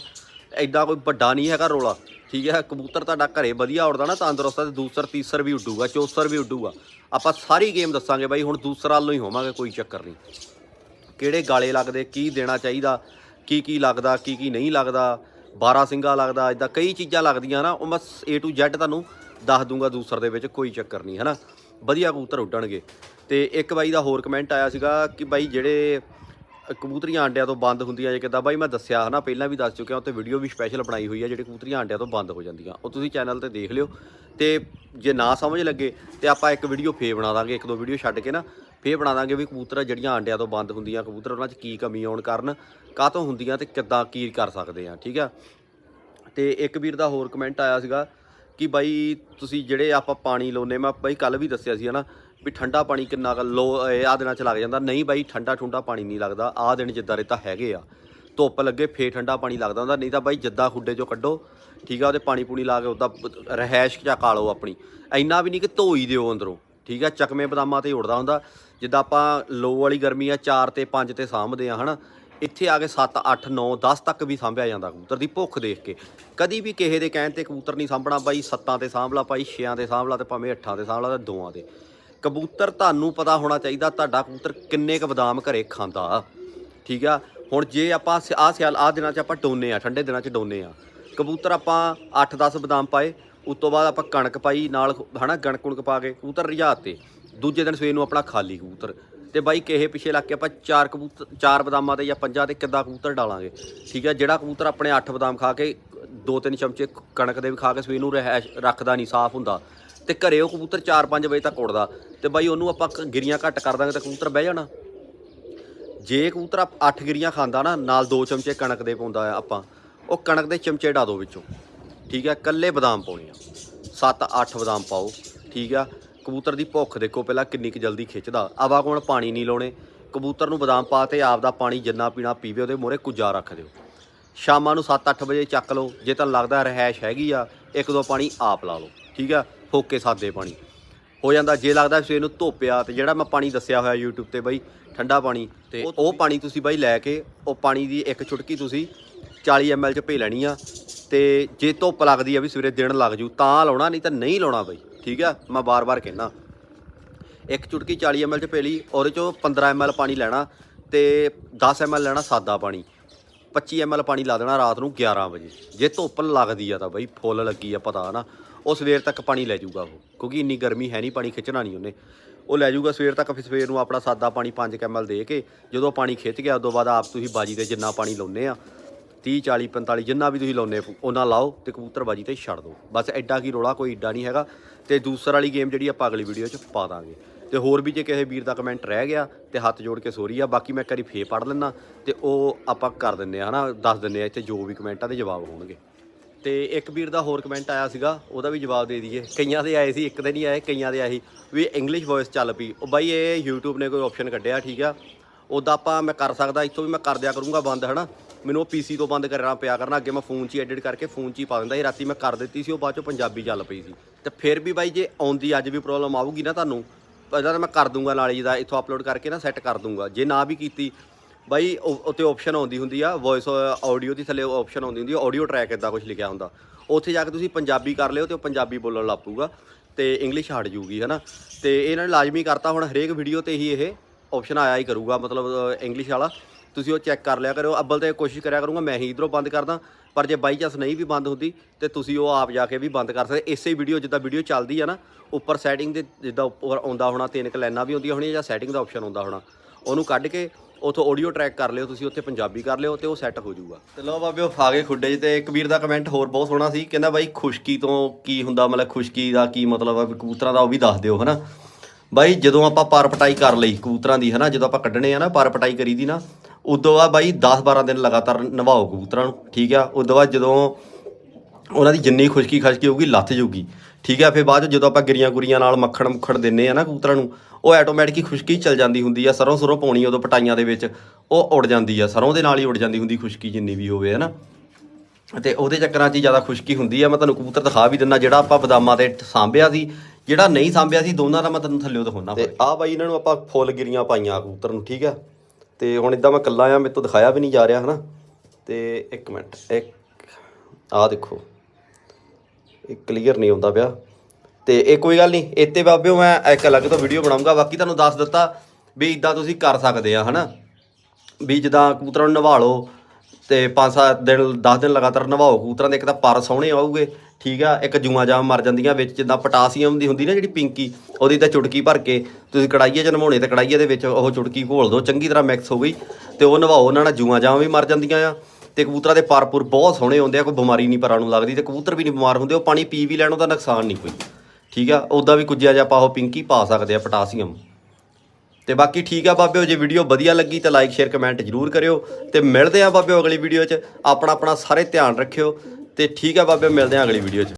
ਐਡਾ ਕੋਈ ਵੱਡਾ ਨਹੀਂ ਹੈਗਾ ਰੋਲਾ, ਠੀਕ ਹੈ ਕਬੂਤਰ ਤੁਹਾਡਾ ਘਰੇ ਵਧੀਆ ਉੜਦਾ ਨਾ, ਤੰਦਰੁਸਤ ਆ ਤੇ ਦੂਸਰ, ਤੀਸਰ ਵੀ ਉੱਡੂਗਾ, ਚੌਸਰ ਵੀ ਉੱਡੂਗਾ। ਆਪਾਂ ਸਾਰੀ ਗੇਮ ਦੱਸਾਂਗੇ ਬਾਈ, ਹੁਣ ਦੂਸਰਾ ਵੱਲੋਂ ਹੀ ਹੋਵਾਂਗੇ, ਕੋਈ ਚੱਕਰ ਨਹੀਂ। ਕਿਹੜੇ ਗਾਲੇ ਲੱਗਦੇ, ਕੀ ਦੇਣਾ ਚਾਹੀਦਾ, ਕੀ ਕੀ ਲੱਗਦਾ, ਕੀ ਕੀ ਨਹੀਂ ਲੱਗਦਾ 12 ਸਿੰਘਾ ਲੱਗਦਾ ਇਦਾਂ ਕਈ ਚੀਜ਼ਾਂ ਲੱਗਦੀਆਂ ਨਾ, ਉਹ ਮੈਂ A to Z ਤੁਹਾਨੂੰ ਦੱਸ ਦੂੰਗਾ ਦੂਸਰ ਦੇ ਵਿੱਚ, ਕੋਈ ਚੱਕਰ ਨਹੀਂ, ਹੈਨਾ? ਵਧੀਆ ਕਬੂਤਰ ਉੱਡਣਗੇ। ਤੇ ਇੱਕ ਬਾਈ ਦਾ ਹੋਰ ਕਮੈਂਟ ਆਇਆ ਸੀਗਾ ਕਿ ਬਾਈ ਜਿਹੜੇ ਕਬੂਤਰੀਆਂ ਆਂਡਿਆਂ ਤੋਂ ਬੰਦ ਹੁੰਦੀਆਂ, ਜੇ ਕਿਦਾਂ, ਬਾਈ ਮੈਂ ਦੱਸਿਆ, ਹਨਾ? ਪਹਿਲਾਂ ਵੀ ਦੱਸ ਚੁੱਕਿਆ ਉੱਤੇ ਵੀਡੀਓ ਵੀ ਸਪੈਸ਼ਲ ਬਣਾਈ ਹੋਈ ਹੈ ਜਿਹੜੇ ਕਬੂਤਰੀਆਂ ਆਂਡਿਆਂ ਤੋਂ ਬੰਦ ਹੋ ਜਾਂਦੀਆਂ। ਉਹ ਤੁਸੀਂ ਚੈਨਲ ਤੇ ਦੇਖ ਲਿਓ। ਤੇ ਜੇ ਨਾ ਸਮਝ ਲੱਗੇ, ਤੇ ਆਪਾਂ ਇੱਕ ਵੀਡੀਓ ਫੇਰ ਬਣਾ ਦਾਂਗੇ, ਇੱਕ ਦੋ ਵੀਡੀਓ ਛੱਡ ਕੇ ਨਾ। ਫੇਰ ਬਣਾ ਦਾਂਗੇ ਵੀ ਕਬੂਤਰ ਜਿਹੜੀਆਂ ਆਂਡਿਆਂ ਤੋਂ ਬੰਦ ਹੁੰਦੀਆਂ, ਕਬੂਤਰ ਉਹਨਾਂ 'ਚ ਕੀ ਕਮੀ ਆਉਣ ਕਾਰਨ ਕਾਤੋਂ ਹੁੰਦੀਆਂ ਤੇ ਕਿੱਦਾਂ ਕੀ ਕਰ ਸਕਦੇ ਆ, ਠੀਕ ਆ? ਤੇ ਇੱਕ ਵੀਰ ਦਾ ਹੋਰ ਕਮੈਂਟ ਆਇਆ ਸੀਗਾ ਕਿ ਬਾਈ ਤੁਸੀਂ ਜਿਹੜੇ ਆਪਾਂ ਪਾਣੀ ਲਾਉਨੇ ਮੈਂ ਬਾਈ ਕੱਲ ਵੀ ਦੱਸਿਆ ਸੀ, ਹਨਾ, ਵੀ ਠੰਡਾ ਪਾਣੀ ਕਿੰਨਾ ਲੋ ਆ ਦਿਨਾਂ ਚ ਲੱਗ ਜਾਂਦਾ। ਨਹੀਂ ਬਾਈ, ਠੰਡਾ ਠੁੰਡਾ ਪਾਣੀ ਨਹੀਂ ਲੱਗਦਾ ਆ ਦਿਨ ਜਿੱਦਾਂ ਰੇਤਾ ਹੈਗੇ ਆ। ਧੁੱਪ ਲੱਗੇ ਫੇ ਠੰਡਾ ਪਾਣੀ ਲੱਗਦਾ ਹੁੰਦਾ, ਨਹੀਂ ਤਾਂ ਬਾਈ ਜਿੱਦਾਂ ਖੁੱਡੇ ਚੋਂ ਕੱਢੋ, ਠੀਕ ਆ, ਉਹਦੇ ਪਾਣੀ ਪੂਣੀ ਲਾ ਕੇ ਉਹਦਾ ਰਹਿائش ਜਾਂ ਕਾਲੋ ਆਪਣੀ। ਇੰਨਾ ਵੀ ਨਹੀਂ ਕਿ ਧੋਈ ਦਿਓ ਅੰਦਰੋਂ। ਠੀਕ ਆ ਚਕਮੇ ਬਦਾਮਾਂ ਤੇ ਹੀ ਉੜਦਾ ਹੁੰਦਾ। ਜਿੱਦਾਂ ਆਪਾਂ ਲੋ ਵਾਲੀ ਗਰਮੀ ਆ 4 ਤੇ 5 ਤੇ ਸਾਂਭਦੇ ਆ, ਹਨਾ। ਇੱਥੇ ਆ ਕੇ 7 8 9 10 ਤੱਕ ਵੀ ਸਾਂਭਿਆ ਜਾਂਦਾ ਕਬੂਤਰ ਦੀ ਭੁੱਖ ਦੇਖ ਕੇ। ਕਦੀ ਵੀ ਕਿਸੇ ਦੇ ਕਹਿਣ ਤੇ ਕਬੂਤਰ ਨਹੀਂ ਸਾਂਭਣਾ ਬਾਈ 7 ਤੇ ਸਾਂਭ ਲਾ ਭਾਈ 6 ਤੇ ਸਾਂਭ ਲਾ ਤੇ ਭਾਵੇਂ 8 ਤੇ ਸਾਂਭ ਲਾ ਤੇ 2 ਤੇ। ਕਬੂਤਰ ਤੁਹਾਨੂੰ ਪਤਾ ਹੋਣਾ ਚਾਹੀਦਾ, ਤੁਹਾਡਾ ਕਬੂਤਰ ਕਿੰਨੇ ਕ ਬਦਾਮ ਘਰੇ ਖਾਂਦਾ। ਠੀਕ ਆ, ਹੁਣ ਜੇ ਆਪਾਂ ਆ ਸਿਆਲ ਆ ਦਿਨਾਂ 'ਚ ਆਪਾਂ ਡੋਨੇ ਆ, ਠੰਡੇ ਦਿਨਾਂ 'ਚ ਡੋਨੇ ਆ। ਕਬੂਤਰ ਆਪਾਂ 8-10 ਬਦਾਮ ਪਾਏ ਉਸ ਤੋਂ ਬਾਅਦ ਆਪਾਂ ਕਣਕ ਪਾਈ, ਨਾਲ ਹਨਾ ਕਣਕ ਕੁਣਕ ਪਾ ਕੇ ਕਬੂਤਰ ਰਿਝਾਤੇ ਦੂਜੇ ਦਿਨ ਸਵੇਰ ਨੂੰ ਆਪਣਾ ਖਾਲੀ ਕਬੂਤਰ। ਤੇ ਬਾਈ ਕਿਸੇ ਪਿੱਛੇ ਲੱਗ ਕੇ ਆਪਾਂ ਚਾਰ ਕਬੂਤਰ ਚਾਰ ਬਦਾਮਾਂ ਤੇ ਜਾਂ ਪੰਜਾਂ ਤੇ ਕਿੱਦਾਂ ਕਬੂਤਰ ਡਾਲਾਂਗੇ। ਠੀਕ ਹੈ ਜਿਹੜਾ ਕਬੂਤਰ ਆਪਣੇ 8 ਬਦਾਮ ਖਾ ਕੇ, ਦੋ ਤਿੰਨ ਚਮਚੇ ਕਣਕ ਦੇ ਵੀ ਖਾ ਕੇ ਸਵੇਰ ਨੂੰ ਰਹਿ- ਰੱਖਦਾ ਨਹੀਂ, ਸਾਫ਼ ਹੁੰਦਾ। ਤੇ ਘਰੇ ਉਹ ਕਬੂਤਰ 4-5 ਵਜੇ ਤੱਕ ਉੜਦਾ। ਤੇ ਬਾਈ ਉਹਨੂੰ ਆਪਾਂ ਕ- ਗਿਰੀਆਂ ਘੱਟ ਕਰ ਦਾਂਗੇ ਤਾਂ ਕਬੂਤਰ ਬਹਿ ਜਾਣਾ। ਜੇ ਕਬੂਤਰ 8 ਗਿਰੀਆਂ ਖਾਂਦਾ ਨਾ, ਨਾਲ ਦੋ ਚਮਚੇ ਕਣਕ ਦੇ ਪਾਉਂਦਾ ਆਪਾਂ, ਉਹ ਕਣਕ ਦੇ ਚਮਚੇ ਢਾ ਦੋ ਵਿੱਚੋਂ। ਠੀਕ ਹੈ ਕੱਲੇ ਬਦਾਮ ਪਾਉਣੇ ਆ। 7-8 ਬਦਾਮ ਪਾਓ ਠੀਕ ਆ। ਕਬੂਤਰ ਦੀ ਭੁੱਖ ਦੇਖੋ ਪਹਿਲਾਂ ਕਿੰਨੀ ਕੁ ਜਲਦੀ ਖਿੱਚਦਾ। ਆਵਾ ਕੋਣ ਪਾਣੀ ਨਹੀਂ ਲਾਉਣੇ। ਕਬੂਤਰ ਨੂੰ ਬਦਾਮ ਪਾ ਤੇ ਆਪ ਦਾ ਪਾਣੀ ਜਿੰਨਾ ਪੀਣਾ ਪੀਵੇ ਉਹਦੇ ਮੋਰੇ ਕੁਜਾ ਰੱਖ ਦਿਓ। ਸ਼ਾਮਾਂ ਨੂੰ 7-8 ਵਜੇ ਚੱਕ ਲਓ। ਜੇ ਤਾਂ ਲੱਗਦਾ ਰਹਿائش ਹੈਗੀ ਆ ਇੱਕ ਦੋ ਪਾਣੀ ਆਪ ਲਾ ਲਓ ਠੀਕ ਹੈ ਫੋਕੇ ਸਾਦੇ ਪਾਣੀ। ਹੋ ਜਾਂਦਾ ਜੇ ਲੱਗਦਾ ਸਵੇਰ ਨੂੰ ਧੋਪਿਆ ਤੇ ਜਿਹੜਾ ਮੈਂ ਪਾਣੀ ਦੱਸਿਆ ਹੋਇਆ YouTube ਤੇ ਬਾਈ ਠੰਡਾ ਪਾਣੀ ਤੇ ਉਹ ਪਾਣੀ ਤੁਸੀਂ ਬਾਈ ਲੈ ਕੇ ਉਹ ਪਾਣੀ ਦੀ ਇੱਕ ਛੁਟਕੀ ਤੁਸੀਂ 40 ml ਚ ਭੇ ਲੈਣੀ ਆ। ਤੇ ਜੇ ਧੁੱਪ ਲੱਗਦੀ ਆ ਵੀ ਸਵੇਰੇ ਦਿਨ ਲੱਗ ਜੂ, ਤਾਂ ਲਾਉਣਾ, ਨਹੀਂ ਤਾਂ ਨਹੀਂ ਲਾਉਣਾ ਬਈ। ਠੀਕ ਆ? ਮੈਂ ਬਾਰ-ਬਾਰ ਕਹਿਣਾ ਇੱਕ ਚੁਟਕੀ 40 ml ਚ ਪੀ ਲਈ ਉਹਦੇ ਚੋਂ 15 ml ਪਾਣੀ ਲੈਣਾ ਤੇ 10 ml ਲੈਣਾ ਸਾਦਾ ਪਾਣੀ। 25 ml ਪਾਣੀ ਲਾ ਦੇਣਾ ਰਾਤ ਨੂੰ 11 ਵਜੇ। ਜੇ ਧੁੱਪ ਲੱਗਦੀ ਆ ਤਾਂ ਬਈ ਫੁੱਲ ਲੱਗੀ ਆ, ਪਤਾ ਨਾ। ਉਹ ਸਵੇਰ ਤੱਕ ਪਾਣੀ ਲੈ ਜਾਊਗਾ ਉਹ, ਕਿਉਂਕਿ ਇੰਨੀ ਗਰਮੀ ਹੈ ਨਹੀਂ, ਪਾਣੀ ਖਿੱਚਣਾ ਨਹੀਂ ਉਹਨੇ। ਉਹ ਲੈ ਜਾਊਗਾ ਸਵੇਰ ਤੱਕ, ਫਿਰ ਸਵੇਰ ਨੂੰ ਆਪਣਾ ਸਾਦਾ ਪਾਣੀ 5 ml ਦੇ ਕੇ, ਜਦੋਂ ਪਾਣੀ ਖਿੱਚ ਗਿਆ, ਉਦੋਂ ਬਾਅਦ ਆਪ ਤੁਸੀਂ ਬਾਜੀ ਤੇ ਜਿੰਨਾ ਪਾਣੀ ਲਾਉਨੇ ਆ। 30 40 45 ਜਿੰਨਾ ਵੀ ਤੁਸੀਂ ਲਾਉਨੇ ਉਹਨਾਂ ਲਾਓ ਤੇ ਕਬੂਤਰਬਾਜ਼ੀ ਤੇ ਛੱਡ ਦਿਓ। ਬਸ ਐਡਾ ਕੀ ਰੋਲਾ, ਕੋਈ ਏਡਾ ਨਹੀਂ ਹੈਗਾ। ਤੇ ਦੂਸਰ ਵਾਲੀ ਗੇਮ ਜਿਹੜੀ ਆਪਾਂ ਅਗਲੀ ਵੀਡੀਓ 'ਚ ਪਾ ਦਾਂਗੇ। ਤੇ ਹੋਰ ਵੀ ਜੇ ਕਿਸੇ ਵੀਰ ਦਾ ਕਮੈਂਟ ਰਹਿ ਗਿਆ ਤੇ ਹੱਥ ਜੋੜ ਕੇ ਸੋਰੀ ਆ, ਬਾਕੀ ਮੈਂ ਇੱਕ ਫੇ ਫੇਰ ਪੜ ਲੈਣਾ ਤੇ ਉਹ ਆਪਾਂ ਕਰ ਦਿੰਨੇ ਆ ਹਨਾ, ਦੱਸ ਦਿੰਨੇ ਆ ਇੱਥੇ ਜੋ ਵੀ ਕਮੈਂਟਾਂ ਦੇ ਜਵਾਬ ਹੋਣਗੇ। ਤੇ ਇੱਕ ਵੀਰ ਦਾ ਹੋਰ ਕਮੈਂਟ ਆਇਆ ਸੀਗਾ, ਉਹਦਾ ਵੀ ਜਵਾਬ ਦੇ ਦਈਏ। ਕਈਆਂ ਦੇ ਆਏ ਸੀ, ਇੱਕ ਦੇ ਨਹੀਂ ਆਏ, ਕਈਆਂ ਦੇ ਆਏ ਸੀ ਵੀ ਇੰਗਲਿਸ਼ ਵੌਇਸ ਚੱਲ ਪਈ। ਉਹ ਬਾਈ, ਇਹ YouTube ਨੇ ਕੋਈ ਆਪਸ਼ਨ ਕੱਢਿਆ, ਠੀਕ ਆ। ਉਹਦਾ ਆਪਾਂ ਮੈਂ ਕਰ ਸਕਦਾ, ਇੱਥੋਂ ਵੀ ਮੈਂ ਕਰ ਦਿਆ ਕਰੂੰਗਾ ਬੰਦ, ਹਨਾ। ਮੈਨੂੰ ਉਹ PC ਤੋਂ ਬੰਦ ਕਰਨਾ ਪਿਆ ਕਰਨਾ, ਅੱਗੇ ਮੈਂ ਫੋਨ 'ਚ ਹੀ ਐਡਿਟ ਕਰਕੇ ਫੋਨ 'ਚ ਹੀ ਪਾ ਦਿੰਦਾ ਸੀ। ਰਾਤੀ ਮੈਂ ਕਰ ਦਿੱਤੀ ਸੀ, ਉਹ ਬਾਅਦ 'ਚੋਂ ਪੰਜਾਬੀ ਚੱਲ ਪਈ ਸੀ। ਤੇ ਫਿਰ ਵੀ ਬਾਈ ਜੇ ਆਉਂਦੀ, ਅੱਜ ਵੀ ਪ੍ਰੋਬਲਮ ਆਊਗੀ ਨਾ ਤੁਹਾਨੂੰ, ਪਹਿਲਾਂ ਤਾਂ ਮੈਂ ਕਰ ਦੂੰਗਾ ਨਾਲ ਹੀ ਇੱਥੋਂ ਅਪਲੋਡ ਕਰਕੇ ਨਾ ਸੈੱਟ ਕਰ ਦੂੰਗਾ। ਜੇ ਨਾ ਵੀ ਕੀਤੀ, ਬਾਈ ਉਹ- ਉੱਤੇ ਆਪਸ਼ਨ ਆਉਂਦੀ ਹੁੰਦੀ ਆ ਵੌਇਸ ਆਡੀਓ ਦੀ ਥੱਲੇ ਆਪਸ਼ਨ ਆਉਂਦੀ ਹੁੰਦੀ ਆ ਆਡੀਓ ਟਰੈਕ ਇਦਾਂ ਕੁਝ ਲਿਖਿਆ ਹੁੰਦਾ। ਉੱਥੇ ਜਾ ਕੇ ਤੁਸੀਂ ਪੰਜਾਬੀ ਕਰ ਲਿਓ ਤੇ ਉਹ ਪੰਜਾਬੀ ਬੋਲਣ ਲੱਗ ਪਊਗਾ ਤੇ ਇੰਗਲਿਸ਼ ਹਟ ਜੂਗੀ ਹਨਾ? ਤੇ ਇਹਨਾਂ ਨੇ ਲਾਜ਼ਮੀ ਕਰਤਾ, ਹੁਣ ਹਰੇਕ ਵੀਡੀਓ ਤੇ ਹੀ ਇਹ ਆਪਸ਼ਨ ਆਇਆ ਹੀ ਕਰੂਗਾ, ਮਤਲਬ ਇੰਗਲਿਸ਼ ਵਾਲਾ। ਤੁਸੀਂ ਉਹ ਚੈੱਕ ਕਰ ਲਿਆ ਕਰੋ ਅੱਬਲ ਤੇ ਕੋਸ਼ਿਸ਼ ਕਰਿਆ ਕਰੂੰਗਾ, ਮੈਂ ਹੀ ਇਧਰੋਂ ਬੰਦ ਕਰਦਾ, ਪਰ ਜੇ ਬਾਈ ਚਾਂਸ ਨਹੀਂ ਵੀ ਬੰਦ ਹੁੰਦੀ, ਤੇ ਤੁਸੀਂ ਉਹ ਆਪ ਜਾ ਕੇ ਵੀ ਬੰਦ ਕਰ ਸਕਦੇ। ਇਸੇ ਵੀਡੀਓ ਜਿੱਦਾਂ ਵੀਡੀਓ ਚੱਲਦੀ ਆ ਨਾ, ਉੱਪਰ ਸੈਟਿੰਗ ਦੇ ਜਿੱਦਾਂ ਉੱਪਰ ਆਉਂਦਾ ਹੋਣਾ, ਤਿੰਨ ਕੁ ਲਾਈਨਾਂ ਵੀ ਆਉਂਦੀਆਂ ਹੋਣੀਆਂ ਜਾਂ ਸੈਟਿੰਗ ਦਾ ਆਪਸ਼ਨ ਆਉਂਦਾ ਹੋਣਾ, ਉਹਨੂੰ ਕੱਢ ਕੇ ਉਥੋਂ ਆਡੀਓ ਟਰੈਕ ਕਰ ਲਿਓ ਤੁਸੀਂ, ਉੱਥੇ ਪੰਜਾਬੀ ਕਰ ਲਿਓ ਤੇ ਉਹ ਸੈੱਟ ਹੋ ਜਾਊਗਾ। ਤੇ ਲਓ ਬਾਬਿਓ ਫਾਗੇ ਖੁੱਡੇ 'ਚ ਤੇ ਇੱਕ ਵੀਰ ਦਾ ਕਮੈਂਟ ਹੋਰ ਬਹੁਤ ਸੋਹਣਾ ਸੀ, ਕਹਿੰਦਾ ਬਾਈ ਖੁਸ਼ਕੀ ਤੋਂ ਕੀ ਹੁੰਦਾ, ਮਤਲਬ ਖੁਸ਼ਕੀ ਦਾ ਕੀ ਮਤਲਬ ਆ ਕਬੂਤਰਾਂ ਦਾ ਉਹ ਵੀ ਦੱਸ ਦਿਓ, ਹਨਾ। ਬਾਈ ਜਦੋਂ ਆਪਾਂ ਪਰ ਪਟਾਈ ਕਰ ਲਈ ਕਬੂਤਰਾਂ ਦੀ, ਹਨਾ, ਜਦੋਂ ਆਪਾਂ ਕੱਢਣੇ ਆ ਨਾ, ਪਰ ਪਟਾਈ ਕਰੀ ਦੀ ਨਾ ਉਦੋਂ ਬਾਅਦ ਬਾਈ 10 12 ਦਿਨ ਲਗਾਤਾਰ ਨਵਾਓ ਕਬੂਤਰਾਂ ਨੂੰ ਠੀਕ ਆ? ਉਦੋਂ ਬਾਅਦ ਜਦੋਂ ਉਹਨਾਂ ਦੀ ਜਿੰਨੀ ਖੁਸ਼ਕੀ ਖਸ਼ਕੀ ਹੋਊਗੀ ਲੱਥ ਜਾਊਗੀ। ਠੀਕ ਆ? ਫਿਰ ਬਾਅਦ ਜਦੋਂ ਆਪਾਂ ਗਿਰੀਆਂ ਗੁਰੀਆਂ ਨਾਲ ਮੱਖਣ ਮੁੱਖਣ ਦਿੰਨੇ ਆ ਨਾ ਕਬੂਤਰਾਂ ਨੂੰ ਉਹ ਆਟੋਮੈਟਿਕ ਹੀ ਖੁਸ਼ਕੀ ਚੱਲ ਜਾਂਦੀ ਹੁੰਦੀ ਆ ਸਰੋਂ ਸਰੋਂ ਪਾਉਣੀ ਉਦੋਂ ਪਟਾਈਆਂ ਦੇ ਵਿੱਚ ਉਹ ਉੜ ਜਾਂਦੀ ਆ ਸਰੋਂ ਦੇ ਨਾਲ ਹੀ ਉੜ ਜਾਂਦੀ ਹੁੰਦੀ ਖੁਸ਼ਕੀ ਜਿੰਨੀ ਵੀ ਹੋਵੇ ਹਨਾ? ਤੇ ਉਹਦੇ ਚੱਕਰਾਂ 'ਚ ਹੀ ਜ਼ਿਆਦਾ ਖੁਸ਼ਕੀ ਹੁੰਦੀ ਆ। ਮੈਂ ਤੁਹਾਨੂੰ ਕਬੂਤਰ ਦਿਖਾ ਵੀ ਦਿੰਦਾ ਜਿਹੜਾ ਆਪਾਂ ਬਦਾਮਾਂ ਤੇ ਸਾਂਭਿਆ ਸੀ ਜਿਹੜਾ ਨਹੀਂ ਸਾਂਭਿਆ ਸੀ ਦੋਨਾਂ ਦਾ ਮੈਂ ਤੁਹਾਨੂੰ ਥੱਲੇ ਦਿਖਾਉਣਾ ਤੇ ਆ ਬਾਈ ਇਹਨਾਂ ਨੂੰ ਆਪਾਂ ਫੁੱਲ ਗਿਰੀਆਂ ਪਾਈਆਂ ਕਬੂਤਰ ਨੂੰ ਠੀਕ ਆ? ਤੇ ਹੁਣ ਇਦਾਂ ਮੈਂ ਇਕੱਲਾ ਆ, ਮੇਰੇ ਤੋਂ ਦਿਖਾਇਆ ਵੀ ਨਹੀਂ ਜਾ ਰਿਹਾ ਹਨਾ। ਤੇ ਇੱਕ ਮਿੰਟ, ਇੱਕ ਆ ਦੇਖੋ। ਇਹ ਕਲੀਅਰ ਨਹੀਂ ਹੁੰਦਾ ਪਿਆ। ਤੇ ਇਹ ਕੋਈ ਗੱਲ ਨਹੀਂ, ਇੱਥੇ ਬਾਬਿਓ ਮੈਂ ਇੱਕ ਅਲੱਗ ਤੋਂ ਵੀਡੀਓ ਬਣਾਉਂਗਾ। ਬਾਕੀ ਤੁਹਾਨੂੰ ਦੱਸ ਦਿੱਤਾ ਵੀ ਇਦਾਂ ਤੁਸੀਂ ਕਰ ਸਕਦੇ ਆ, ਹਨਾ। ਵੀ ਜਿੱਦਾਂ ਕਬੂਤਰਾਂ ਨੂੰ ਨਵਾ ਲਓ ਤੇ 5-7 ਦਿਨ 10 ਦਿਨ ਲਗਾਤਾਰ ਨਵਾਓ ਕਬੂਤਰਾਂ ਦੇ, ਇੱਕ ਤਾਂ ਪਰ ਸੋਹਣੇ ਆਉਗੇ ਠੀਕ ਆ? ਇੱਕ ਜੂਆਂ ਜਾਮ ਮਰ ਜਾਂਦੀਆਂ ਵਿੱਚ, ਜਿੱਦਾਂ ਪੋਟਾਸੀਅਮ ਦੀ ਹੁੰਦੀ ਨਾ ਜਿਹੜੀ ਪਿੰਕੀ, ਉਹਦੀ ਤਾਂ ਚੁਟਕੀ ਭਰ ਕੇ ਤੁਸੀਂ ਕੜਾਈਏ 'ਚ ਨਵਾਉਣੇ ਤੇ ਕੜਾਈਏ ਦੇ ਵਿੱਚ ਉਹ ਚੁਟਕੀ ਘੋਲ ਦਿਓ, ਚੰਗੀ ਤਰ੍ਹਾਂ ਮਿਕਸ ਹੋ ਗਈ ਤੇ ਉਹ ਨਵਾਓ, ਉਹਨਾਂ ਨਾਲ ਜੂਆਂ ਜਾਮ ਵੀ ਮਰ ਜਾਂਦੀਆਂ ਆ। ਤੇ ਕਬੂਤਰਾਂ ਦੇ ਪਰਪੁਰ ਬਹੁਤ ਸੋਹਣੇ ਹੁੰਦੇ ਆ, ਕੋਈ ਬਿਮਾਰੀ ਨਹੀਂ ਪਰਾਂ ਨੂੰ ਲੱਗਦੀ ਤੇ ਕਬੂਤਰ ਵੀ ਨਹੀਂ ਬਿਮਾਰ ਹੁੰਦੇ, ਉਹ ਪਾਣੀ ਪੀ ਵੀ ਲੈਣ, ਉਹਦਾ ਨੁਕਸਾਨ ਨਹੀਂ ਕੋਈ। ਠੀਕ ਆ? ਉਦਾਂ ਵੀ ਕੁਝਿਆ ਜਿਹਾ ਆਪਾਂ ਉਹ ਪਿੰਕੀ ਪਾ ਸਕਦੇ ਆ, ਪੋਟਾਸੀਅਮ। ਤੇ ਬਾਕੀ ਠੀਕ ਆ ਬਾਬਿਓ, ਜੇ ਵੀਡੀਓ ਵਧੀਆ ਲੱਗੀ ਤਾਂ ਲਾਈਕ ਸ਼ੇਅਰ ਕਮੈਂਟ ਜਰੂਰ ਕਰਿਓ ਤੇ ਮਿਲਦੇ ਆ ਬਾਬਿਓ ਅਗਲੀ ਵੀਡੀਓ 'ਚ। ਆਪਣਾ ਆਪਣਾ ਸਾਰੇ ਧਿਆਨ ਰੱਖਿਓ। ਤੇ ਠੀਕ ਆ ਬਾਬੇ ਮਿਲਦੇ ਆ ਅਗਲੀ ਵੀਡੀਓ 'ਚ।